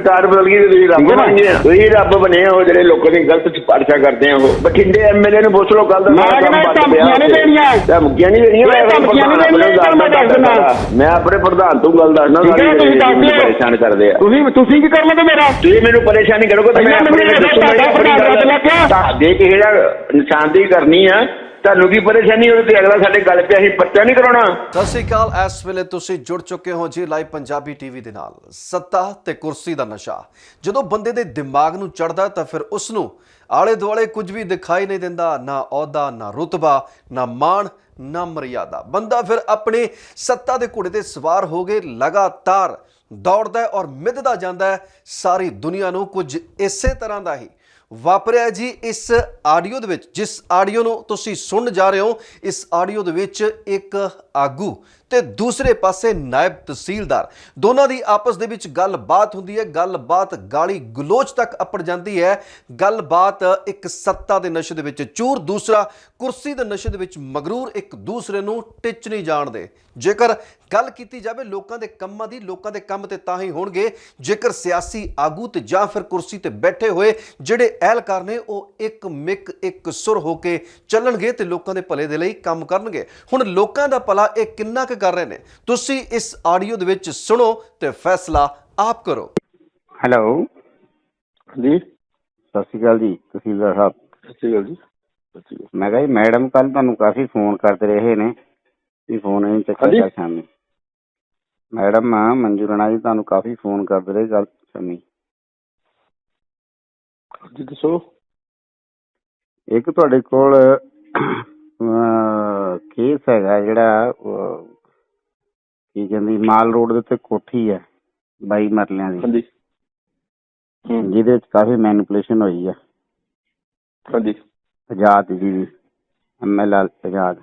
ਸਰਕਾਰ ਬਦਲ ਗਈ ਤੇ ਤੁਸੀਂ ਰੱਬ ਹੈ? ਬਣ ਗਏ। ਤੁਸੀਂ ਰੱਬ ਬਣੇ ਹੋ ਜਿਹੜੇ ਲੋਕਾਂ ਦੀ ਗਲਤ ਸਿਫਾਰਸ਼ਾਂ ਕਰਦੇ ਆ ਉਹ ਬਠਿੰਡੇ ਐਮਐਲਏ ਨੂੰ ਪੁੱਛ ਲਓ ਕੱਲ ਦਾ ਮੈਂ ਸਾਰਾ ਕੰਮ ਬੰਦ ਪਿਆ ਧਮਕੀਆਂ ਨਹੀਂ। ਦੇਣੀਆਂ। ਧਮਕੀਆਂ ਨਹੀਂ ਦੇਣੀਆਂ ਮੈਂ ਧਮਕੀਆਂ ਨਹੀਂ ਦੇਣੀਆਂ, ਆਪਣੇ ਮੈਂ ਆਪਣੇ ਪ੍ਰਧਾਨ ਤੋਂ ਗੱਲ ਦੱਸਣਾ ਹੈ, ਦਿਓ। ਪਰੇਸ਼ਾਨ ਕਰਦੇ ਆ ਤੁਸੀਂ ਤੁਸੀਂ ਕੀ ਕਰ ਲੋਗੇ ਮੇਰਾ ਤੁਸੀਂ ਮੈਨੂੰ ਪਰੇਸ਼ਾਨੀ ਕਰੋਗੇ ਤਾਂ ਮੈਂ ਆਪਣੇ ਦੱਸੂਗਾ ਤੁਹਾਡਾ ਪ੍ਰਧਾਨ ਗੱਲ ਲੱਗ ਗਿਆ। ਤੁਹਾਡੇ ਕਿ ਜਿਹੜਾ ਨਿਸ਼ਾਨਦੇਹੀ ਕਰਨੀ ਆ ਤੁਹਾਨੂੰ ਕੀ ਪਰੇਸ਼ਾਨੀ ਉਹਦੇ ਤੇ ਅਗਲਾ ਸਾਡੇ ਗੱਲ ਪਿਆ ਅਸੀਂ ਪਰਚਾ ਨਹੀਂ ਕਰਾਉਣਾ। ਸਤਿ ਸ਼੍ਰੀ ਅਕਾਲ, ਇਸ ਵੇਲੇ ਤੁਸੀਂ ਜੁੜ ਚੁੱਕੇ ਹੋ ਜੀ ਲਾਈਵ ਪੰਜਾਬੀ ਟੀਵੀ ਦੇ ਨਾਲ। ਸੱਤਾ ਤੇ ਕੁਰਸੀ ਦਾ ਨਸ਼ਾ। ਜਦੋਂ ਬੰਦੇ ਦੇ ਦਿਮਾਗ ਨੂੰ ਚੜਦਾ ਤਾਂ ਫਿਰ ਉਸ ਨੂੰ ਆਲੇ ਦੁਆਲੇ ਕੁਝ ਵੀ ਦਿਖਾਈ ਨਹੀਂ ਦਿੰਦਾ, ਨਾ ਅਹੁਦਾ, ਨਾ ਰੁਤਬਾ, ਨਾ ਮਾਣ, ਨਾ ਮਰਿਆਦਾ। ਬੰਦਾ ਫਿਰ ਆਪਣੇ ਸੱਤਾ ਦੇ ਘੋੜੇ ਤੇ ਸਵਾਰ ਹੋ ਕੇ ਲਗਾਤਾਰ ਦੌੜਦਾ ਔਰ ਮਿੱਧਦਾ ਜਾਂਦਾ ਸਾਰੀ ਦੁਨੀਆ ਨੂੰ ਕੁਝ ਇਸੇ ਤਰ੍ਹਾਂ ਦਾ ਹੀ ਵਾਪਰਿਆ ਜੀ ਇਸ ਆਡੀਓ ਦੇ ਵਿੱਚ, ਜਿਸ ਆਡੀਓ ਨੂੰ ਤੁਸੀਂ ਸੁਣ ਜਾ ਰਹੇ ਹੋ, ਇਸ ਆਡੀਓ ਦੇ ਵਿੱਚ ਇੱਕ ਆਗੂ ਤੇ ਦੂਸਰੇ ਪਾਸੇ ਨਾਇਬ ਤਹਿਸੀਲਦਾਰ। ਦੋਨਾਂ ਦੀ ਆਪਸ ਦੇ ਵਿੱਚ ਗੱਲਬਾਤ ਹੁੰਦੀ ਹੈ, ਗੱਲਬਾਤ ਗਾਲੀ ਗਲੋਚ ਤੱਕ ਅਪੜ ਜਾਂਦੀ ਹੈ। ਗੱਲਬਾਤ ਇੱਕ ਸੱਤਾ ਦੇ ਨਸ਼ੇ ਦੇ ਵਿੱਚ ਚੂਰ, ਦੂਸਰਾ ਕੁਰਸੀ ਦੇ ਨਸ਼ੇ ਦੇ ਵਿੱਚ ਮਗਰੂਰ, ਇੱਕ ਦੂਸਰੇ ਨੂੰ ਟਿੱਚ ਨਹੀਂ ਜਾਣਦੇ। ਜੇਕਰ ਗੱਲ ਕੀਤੀ ਜਾਵੇ ਲੋਕਾਂ ਦੇ ਕੰਮਾਂ ਦੀ ਲੋਕਾਂ ਦੇ ਕੰਮ ਤੇ ਤਾਂ ਹੀ ਹੋਣਗੇ। ਜੇਕਰ ਸਿਆਸੀ ਆਗੂ ਤੇ ਜਾਂ ਫਿਰ ਕੁਰਸੀ ਤੇ ਬੈਠੇ ਹੋਏ ਜਿਹੜੇ ਅਹਿਲਕਾਰ ਨੇ ਉਹ ਇੱਕ ਮਿਕ ਇੱਕ ਸੁਰ ਹੋ ਕੇ ਚੱਲਣਗੇ ਤੇ ਲੋਕਾਂ ਦੇ ਭਲੇ ਦੇ ਲਈ ਕੰਮ ਕਰਨਗੇ। ਹੁਣ ਲੋਕਾਂ ਦਾ ਭਲਾ ਇਹ ਕਿੰਨਾ ਕੁ ਕਰ ਰਹੇ ਨੇ? ਤੁਸੀਂ ਇਸ ਆਡੀਓ ਦੇ ਵਿੱਚ ਸੁਣੋ ਤੇ ਫੈਸਲਾ ਆਪ ਕਰੋ। ਹੈਲੋ। ਜੀ। ਸਤਿ ਸ਼੍ਰੀ ਅਕਾਲ ਜੀ ਤਹਿਸੀਲਦਾਰ ਸਾਹਿਬ। ਸਤਿ ਸ਼੍ਰੀ ਅਕਾਲ ਜੀ। ਮੈਂ ਕਿਹਾ ਜੀ ਮੈਡਮ ਕੱਲ ਤੁਹਾਨੂੰ ਕਾਫੀ ਫੋਨ ਕਰਦੇ ਰਹੇ ਨੇ। ਵੀ ਫੋਨ ਨਹੀਂ ਚੱਕਿਆ ਹਾਂਜੀ। ਸ਼ਾਮੀ ਮੈਡਮ ਮੰਜੂ ਰਾਣਾ ਜੀ ਤੁਹਾਨੂੰ ਕਾਫੀ ਫੋਨ ਕਰਦੇ ਰਹੇ ਕੱਲ ਸ਼ਾਮੀ ਜੀ ਦੱਸੋ। ਇੱਕ ਤੁਹਾਡੇ ਕੋਲ ਕੇਸ ਹੈਗਾ ਜਿਹੜਾ ਅਹ, ਕੀ ਕਹਿੰਦੀ ਮਾਲ ਰੋਡ ਦੇ ਉੱਤੇ ਕੋਠੀ ਹੈ 22 ਮਰਲਿਆਂ ਦੀ। ਹਾਂਜੀ। ਜਿਹਦੇ ਵਿੱਚ ਕਾਫੀ ਮੈਨੀਪੂਲੇਸ਼ਨ ਹੋਈ ਹੈ ਹਾਂਜੀ। ਆਜ਼ਾਦ ਜੀ ਦੀ ਐਮਐਲ ਆਜ਼ਾਦ।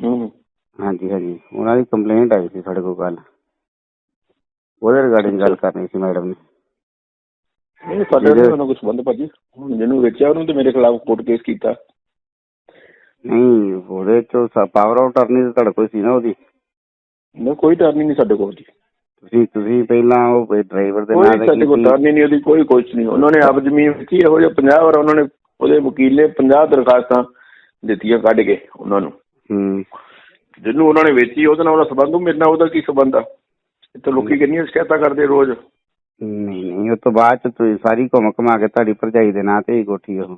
ਹੂੰ। ਹਾਂਜੀ ਹਾਂਜੀ। ਉਹਨਾਂ ਦੀ ਕੰਪਲੇਂਟ ਆਈ ਸੀ ਸਾਡੇ ਕੋਲ ਕੱਲ ਉਹਦੇ ਰਿਗਾਰਡਿੰਗ ਗੱਲ ਕਰਨੀ ਸੀ ਮੈਡਮ ਨੇ। ਨਹੀਂ ਸਾਡੇ ਨਾਲ ਉਹਨਾਂ ਕੋਈ ਸੰਬੰਧ ਭਾਜੀ? ਹੁਣ ਜਿਹਨੂੰ ਵੇਚਿਆ ਉਹਨੂੰ ਤੇ ਮੇਰੇ ਖਿਲਾਫ ਕੋਰਟ ਕੇਸ ਕੀਤਾ। ਨਹੀਂ ਉਹਦੇ ਚ ਪਾਵਰ ਆਫ ਟਰਨੀ ਤਾਂ ਤੁਹਾਡੇ ਕੋਲ ਸੀ ਨਾ ਉਹਦੀ? ਨਾ ਕੋਈ ਟਰਨੀ ਨਹੀਂ ਸਾਡੇ ਕੋਲ ਜੀ। ਤੁਸੀਂ ਤੁਸੀਂ ਪਹਿਲਾਂ ਉਹ ਡਰਾਈਵਰ ਦੇ ਕੋਈ ਨਾਂ ਤੇ ਸਾਡੇ ਕੋਲ ਕੀਤੀ। ਟਰਨੀ ਨਹੀਂ ਉਹਦੀ ਕੋਈ ਕੁਛ ਨਹੀਂ। ਉਹਨਾਂ ਨੇ ਆਪ ਜ਼ਮੀਨ ਵੇਚੀ ਇਹੋ ਜਿਹੇ 50 ਵਾਰ ਉਹਨਾਂ ਨੇ ਉਹਦੇ ਵਕੀਲ ਨੇ 50 ਦਰਖਾਸਤਾਂ ਦਿੱਤੀਆਂ ਕੱਢ ਕੇ ਉਹਨਾਂ ਨੂੰ। ਹੂੰ। ਜਿਹਨੂੰ ਉਹਨਾਂ ਨੇ ਵੇਚੀ ਉਹਦੇ ਨਾਲ ਉਹਦਾ ਸੰਬੰਧ ਉਹ ਮੇਰੇ ਨਾਲ ਉਹਦਾ ਕੀ ਸੰਬੰਧ ਆ? ਇੱਥੇ ਲੋਕੀ ਕਿੰਨੀਆਂ ਸ਼ਿਕਾਇਤਾਂ ਕਰਦੇ ਰੋਜ਼? ਨਹੀਂ ਨਹੀਂ ਉਹ ਤੋਂ ਬਾਅਦ ਚ ਤੁਸੀਂ ਸਾਰੀ ਘੁੰਮ ਘੁਮਾ ਕੇ ਤੁਹਾਡੀ ਭਰਜਾਈ ਦੇ ਨਾਂ ਤੇ ਹੀ ਕੋਠੀ ਉਹ।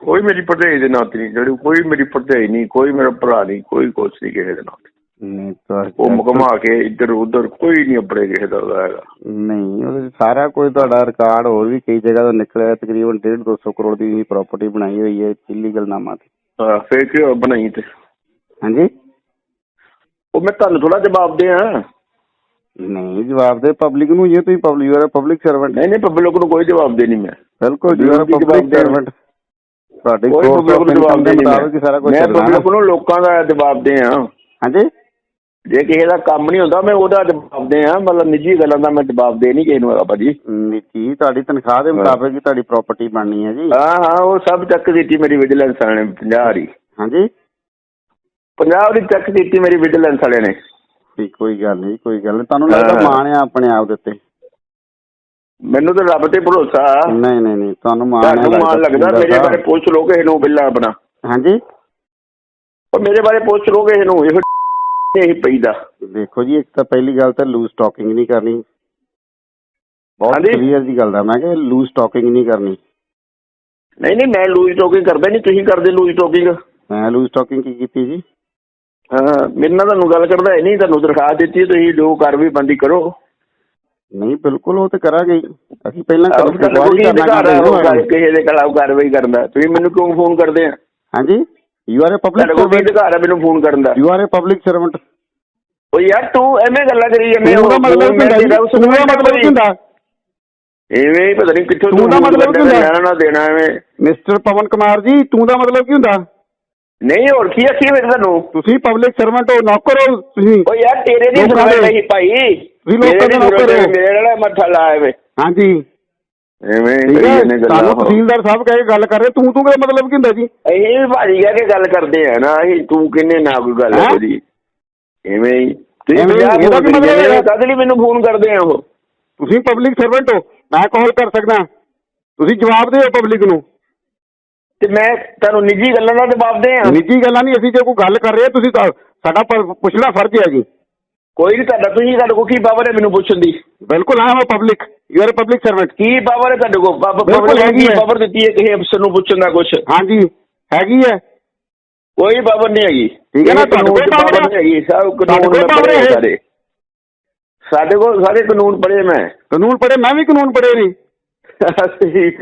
ਕੋਈ ਮੇਰੀ ਭਰਜਾਈ ਦੇ ਨਾਂ ਤੇ ਨਹੀਂ ਜਿਹੜੀ ਕੋਈ ਮੇਰੀ ਭਰਜਾਈ ਨਹੀਂ ਕੋਈ ਮੇਰਾ ਭਰਾ ਨਹੀਂ ਕੋਈ ਕੁਛ ਨਹੀਂ ਕਿਸੇ ਦੇ ਨਾਲ ਨਹੀਂ ਤਾਂ ਉਹ ਮੁਕਮਾ ਕੇ ਇੱਧਰ ਉੱਧਰ ਕੋਈ ਨਹੀਂ ਆਪਣੇ ਕਿਸੇ ਦਾ ਉਹਦਾ ਹੈਗਾ। ਨਹੀਂ ਉਹਦੇ 'ਚ ਸਾਰਾ ਕੁਝ ਤੁਹਾਡਾ ਰਿਕਾਰਡ ਹੋਰ ਵੀ ਕਈ ਜਗ੍ਹਾ ਤੋਂ ਨਿਕਲਿਆ ਤਕਰੀਬਨ 1.5 200 ਕਰੋੜ ਦੀ ਪ੍ਰਾਪਰਟੀ ਬਣਾਈ ਹੋਈ ਹੈ ਇਲੀਗਲ ਨਾਮਾਂ ਤੇ। ਹਾਂ ਫੇਰ ਕਿਉਂ ਬਣਾਈ ਤੇ? ਹਾਂਜੀ? ਉਹ ਮੈਂ ਤੁਹਾਨੂੰ ਥੋੜਾ ਜਵਾਬ ਦਿਆਂ। ਨਹੀਂ ਜਵਾਬ ਦੇ ਪਬਲਿਕ ਨੂੰ ਜੇ ਤੁਸੀਂ public you are public servant ਨਹੀਂ ਨਹੀਂ ਪਬਲਿਕ ਨੂੰ ਕੋਈ ਜਵਾਬ ਦੇ ਨਹੀਂ ਮੈਂ। ਬਿਲਕੁਲ ਯੂ ਆਰ ਪਬਲਿਕ ਸਰਵੈਂਟ ਤੁਹਾਡੇ ਕੋਈ ਕੋਲ ਪਬਲਿਕ ਨੂੰ ਜਵਾਬ ਦੇ ਕੁਝ ਮੈਂ। ਪਬਲਿਕ ਨੂੰ ਲੋਕਾਂ ਦਾ ਜਵਾਬ ਦਿਆਂ। ਹਾਂਜੀ? ਜੇ ਕਿਸੇ ਦਾ ਕੰਮ ਨਹੀਂ ਹੁੰਦਾ ਮੈਂ ਉਹਦਾ ਜਵਾਬ ਦਿਆਂ ਮਤਲਬ ਨਿੱਜੀ ਗੱਲਾਂ ਦਾ ਮੈਂ ਜਵਾਬ ਦੇ ਨਹੀਂ ਕਿਸੇ ਨੂੰ ਹੈਗਾ ਭਾਜੀ। ਨੀਤੀ ਤੁਹਾਡੀ ਤਨਖਾਹ ਦੇ ਮੁਤਾਬਕ ਹੀ ਤੁਹਾਡੀ ਪ੍ਰਾਪਰਟੀ ਬਣਨੀ ਹੈ ਜੀ। ਹਾਂ ਹਾਂ ਉਹ ਸਭ ਚੱਕ ਦਿੱਤੀ ਮੇਰੀ ਵਿਜੀਲੈਂਸ ਵਾਲੇ ਨੇ 50 ਵਾਲੀ ਹਾਂਜੀ? 50 ਦੀ ਚੱਕ ਦਿੱਤੀ ਮੇਰੀ ਵਿਜੀਲੈਂਸ ਵਾਲੇ ਨੇ। ਠੀਕ ਕੋਈ ਗੱਲ ਨਹੀਂ ਕੋਈ ਗੱਲ ਨਹੀਂ। ਤੁਹਾਨੂੰ ਲੱਗਦਾ। ਮਾਣ ਆ ਆਪਣੇ ਆਪ ਦੇ ਉੱਤੇ? ਮੈਨੂੰ ਤਾਂ ਰੱਬ ਤੇ ਭਰੋਸਾ। ਨਹੀਂ ਨਹੀਂ ਨਹੀਂ ਤੁਹਾਨੂੰ ਮਾਣ ਆ ਤੁਹਾਨੂੰ ਮਾਣ ਲੱਗਦਾ ਮੇਰੇ ਬਾਰੇ ਪੁੱਛ ਲੋ ਕਿਸੇ ਨੂੰ ਬਿੱਲਾ ਆਪਣਾ। ਹਾਂਜੀ? ਉਹ ਮੇਰੇ ਬਾਰੇ ਪੁੱਛ ਲੋ ਕਿਸੇ ਨੂੰ ਇਹੋ ਪਈਦਾ। ਦੇਖੋ ਜੀ ਇੱਕ ਤਾਂ ਪਹਿਲੀ ਗੱਲ ਤਾਂ ਲੂਜ਼ ਟਾਕਿੰਗ ਨਹੀਂ ਕਰਨੀ। ਬਹੁਤ ਹਾਂਜੀ। ਕਲੀਅਰ ਦੀ ਗੱਲ ਦਾ ਮੈਂ ਕਿਹਾ ਲੂਜ਼ ਟਾਕਿੰਗ ਨਹੀਂ ਕਰਨੀ। ਨਹੀਂ ਨਹੀਂ ਮੈਂ ਲੂਜ਼ ਟੋਕਿੰਗ ਕਰਦਾ ਨਹੀਂ। ਤੁਸੀਂ ਕਰਦੇ ਲੂਜ਼ ਟੋਕਿੰਗ ਮੈਂ ਲੂਜ਼ ਟਾਕਿੰਗ ਕੀ ਕੀਤੀ ਜੀ? ਹਾਂ ਮੇਰੇ ਨਾਲ ਤੁਹਾਨੂੰ ਗੱਲ ਕਰਦਾ ਹੈ ਨਹੀਂ ਤੁਹਾਨੂੰ ਦਰਖਾਸਤ ਦਿੱਤੀ ਹੈ, ਤੁਸੀਂ ਜੋ ਕਾਰਵਾਈ ਬੰਦੀ ਕਰੋ। ਨਹੀਂ ਬਿਲਕੁਲ ਉਹ ਤੇ ਕਰਾਂਗੇ ਹੀ। ਅਸੀਂ ਪਹਿਲਾਂ ਕੀ ਅਧਿਕਾਰ ਹੈ ਉਹ ਕਰ- ਕਿਸੇ ਦੇ ਖਿਲਾਫ ਕਾਰਵਾਈ ਕਰਨ। ਦਾ ਤੁਸੀਂ ਮੈਨੂੰ ਕਿਉਂ ਫੋਨ ਕਰਦੇ ਆ? ਹਾਂਜੀ? ਯੂ ਆਰ ਅ ਪਬਲਿਕ ਤੁਹਾਡੇ ਕੋਲ ਸਰਵੈਂਟ ਅਧਿਕਾਰ ਹੈ ਮੈਨੂੰ ਫੋਨ ਕਰਨ ਦਾ। You are a public servant ਉਹ ਯਾਰ ਤੂੰ ਐਵੇਂ ਗੱਲਾਂ ਕਰੀ ਜਾਂਦੇ ਤੂੰ ਦਾ ਮਤਲਬ ਕੀ ਹੁੰਦਾ? ਤੂੰ ਦਾ ਮਤਲਬ ਕੀ ਹੁੰਦਾ। ਐਵੇਂ ਹੀ ਪਤਾ ਨਹੀਂ ਕਿੱਥੋਂ ਤੂੰ ਦਾ ਮਤਲਬ ਕੀ ਹੁੰਦਾ? ਲੈਣਾ ਨਾ ਦੇਣਾ ਐਵੇਂ। ਮਿਸਟਰ ਪਵਨ ਕੁਮਾਰ ਜੀ ਤੂੰ ਦਾ ਮਤਲਬ ਕੀ ਹੁੰਦਾ? ਨਹੀਂ ਹੋਰ ਕੀ ਅੱਖੀ ਮੇਰੇ ਤੁਹਾਨੂੰ ਤੁਸੀਂ ਪਬਲਿਕ ਸਰਵੈਂਟ ਹੋ ਨੌਕਰ ਹੋ ਤੁਸੀਂ। ਉਹ ਯਾਰ ਤੇਰੇ ਦੀ ਦੇ- ਨਹੀਂ ਭਾਈ। ਤੁਸੀਂ ਲੋਕਾਂ ਦੇ ਨੌਕਰ ਹੋ। ਮੇਰੇ ਨਾਲ ਮੱਥਾ ਲਾਇਆ ਵੇ। ਹਾਂਜੀ। ਐਵੇਂ ਹੀ ਹੈ ਜਾਂਦੇ ਗੱਲਾਂ ਸਾਨੂੰ। ਤਹਿਸੀਲਦਾਰ ਸਾਹਿਬ ਕਹਿ ਕੇ ਗੱਲ ਕਰ ਰਹੇ ਤੂੰ ਤੂੰ ਦਾ ਮਤਲਬ ਕੀ ਹੁੰਦਾ ਜੀ? ਵੀ ਭਾਜੀ ਕਹਿ ਕੇ ਗੱਲ ਕਰਦੇ ਆ ਨਾ ਅਸੀਂ ਤੂੰ ਕਿੰਨੇ ਨਾ ਕੋਈ ਗੱਲ ਹੈਂ? ਕਰੀ? ਐਵੇਂ ਹੀ। ਐਵੇਂ ਇਹਦਾ ਕੀ ਮਤਲਬ ਕਦ ਲਈ ਮੈਨੂੰ ਫੋਨ ਕਰਦੇ ਆ ਉਹ। ਤੁਸੀਂ ਪਬਲਿਕ ਸਰਵੈਂਟ ਹੋ ਮੈਂ ਕਾਲ ਕਰ ਸਕਦਾ। ਤੁਸੀਂ ਜਵਾਬ ਦਿਓ ਪਬਲਿਕ ਨੂੰ। ਤੇ ਮੈਂ ਤੁਹਾਨੂੰ ਨਿੱਜੀ ਗੱਲਾਂ ਦਾ ਜਵਾਬ ਦੇ ਆ। ਨਿੱਜੀ ਗੱਲਾਂ ਨਹੀਂ ਅਸੀਂ ਜੇ ਕੋਈ ਗੱਲ ਕਰ ਰਹੇ ਹਾਂ, ਤੁਸੀਂ ਤਾਂ- ਸਾਡਾ ਪ- ਪੁੱਛਣਾ ਫਰਜ਼ ਹੈ ਜੀ। ਕੋਈ ਨਹੀਂ ਤੁਹਾਡਾ ਤੁਸੀਂ ਤੁਹਾਡੇ ਕੋਲ ਕੀ ਪਾਵਰ ਹੈ ਮੈਨੂੰ ਪੁੱਛਣ ਦੀ? ਬਿਲਕੁਲ ਆਮ public you are public servant Ki power ਹੈ ਤੁਹਾਡੇ ਕੋਲ? ਪਾਵਰ ਹੈਗੀ ਹੈ। ਪਾਵਰ ਦਿੱਤੀ ਹੈ ਕਿਸੇ ਅਫਸਰ ਨੂੰ ਪੁੱਛਣ ਦਾ ਕੁਝ ਹਾਂਜੀ ਹੈਗੀ ਹੈ। ਕੋਈ ਪਾਵਰ ਨਹੀਂ ਹੈਗੀ। ਠੀਕ ਹੈ ਨਾ, ਤੁਹਾਡੇ ਕੋਲ power ਨਹੀਂ ਹੈਗੀ। ਸਭ ਕਾਨੂੰਨ ਹੈ। ਸਾਰੇ। ਸਾਡੇ ਕੋਲ ਸਾਰੇ ਕਾਨੂੰਨ ਪੜ੍ਹੇ ਮੈਂ। ਕਾਨੂੰਨ ਪੜੇ ਮੈਂ ਵੀ ਕਾਨੂੰਨ ਪੜੇ ਨਹੀਂ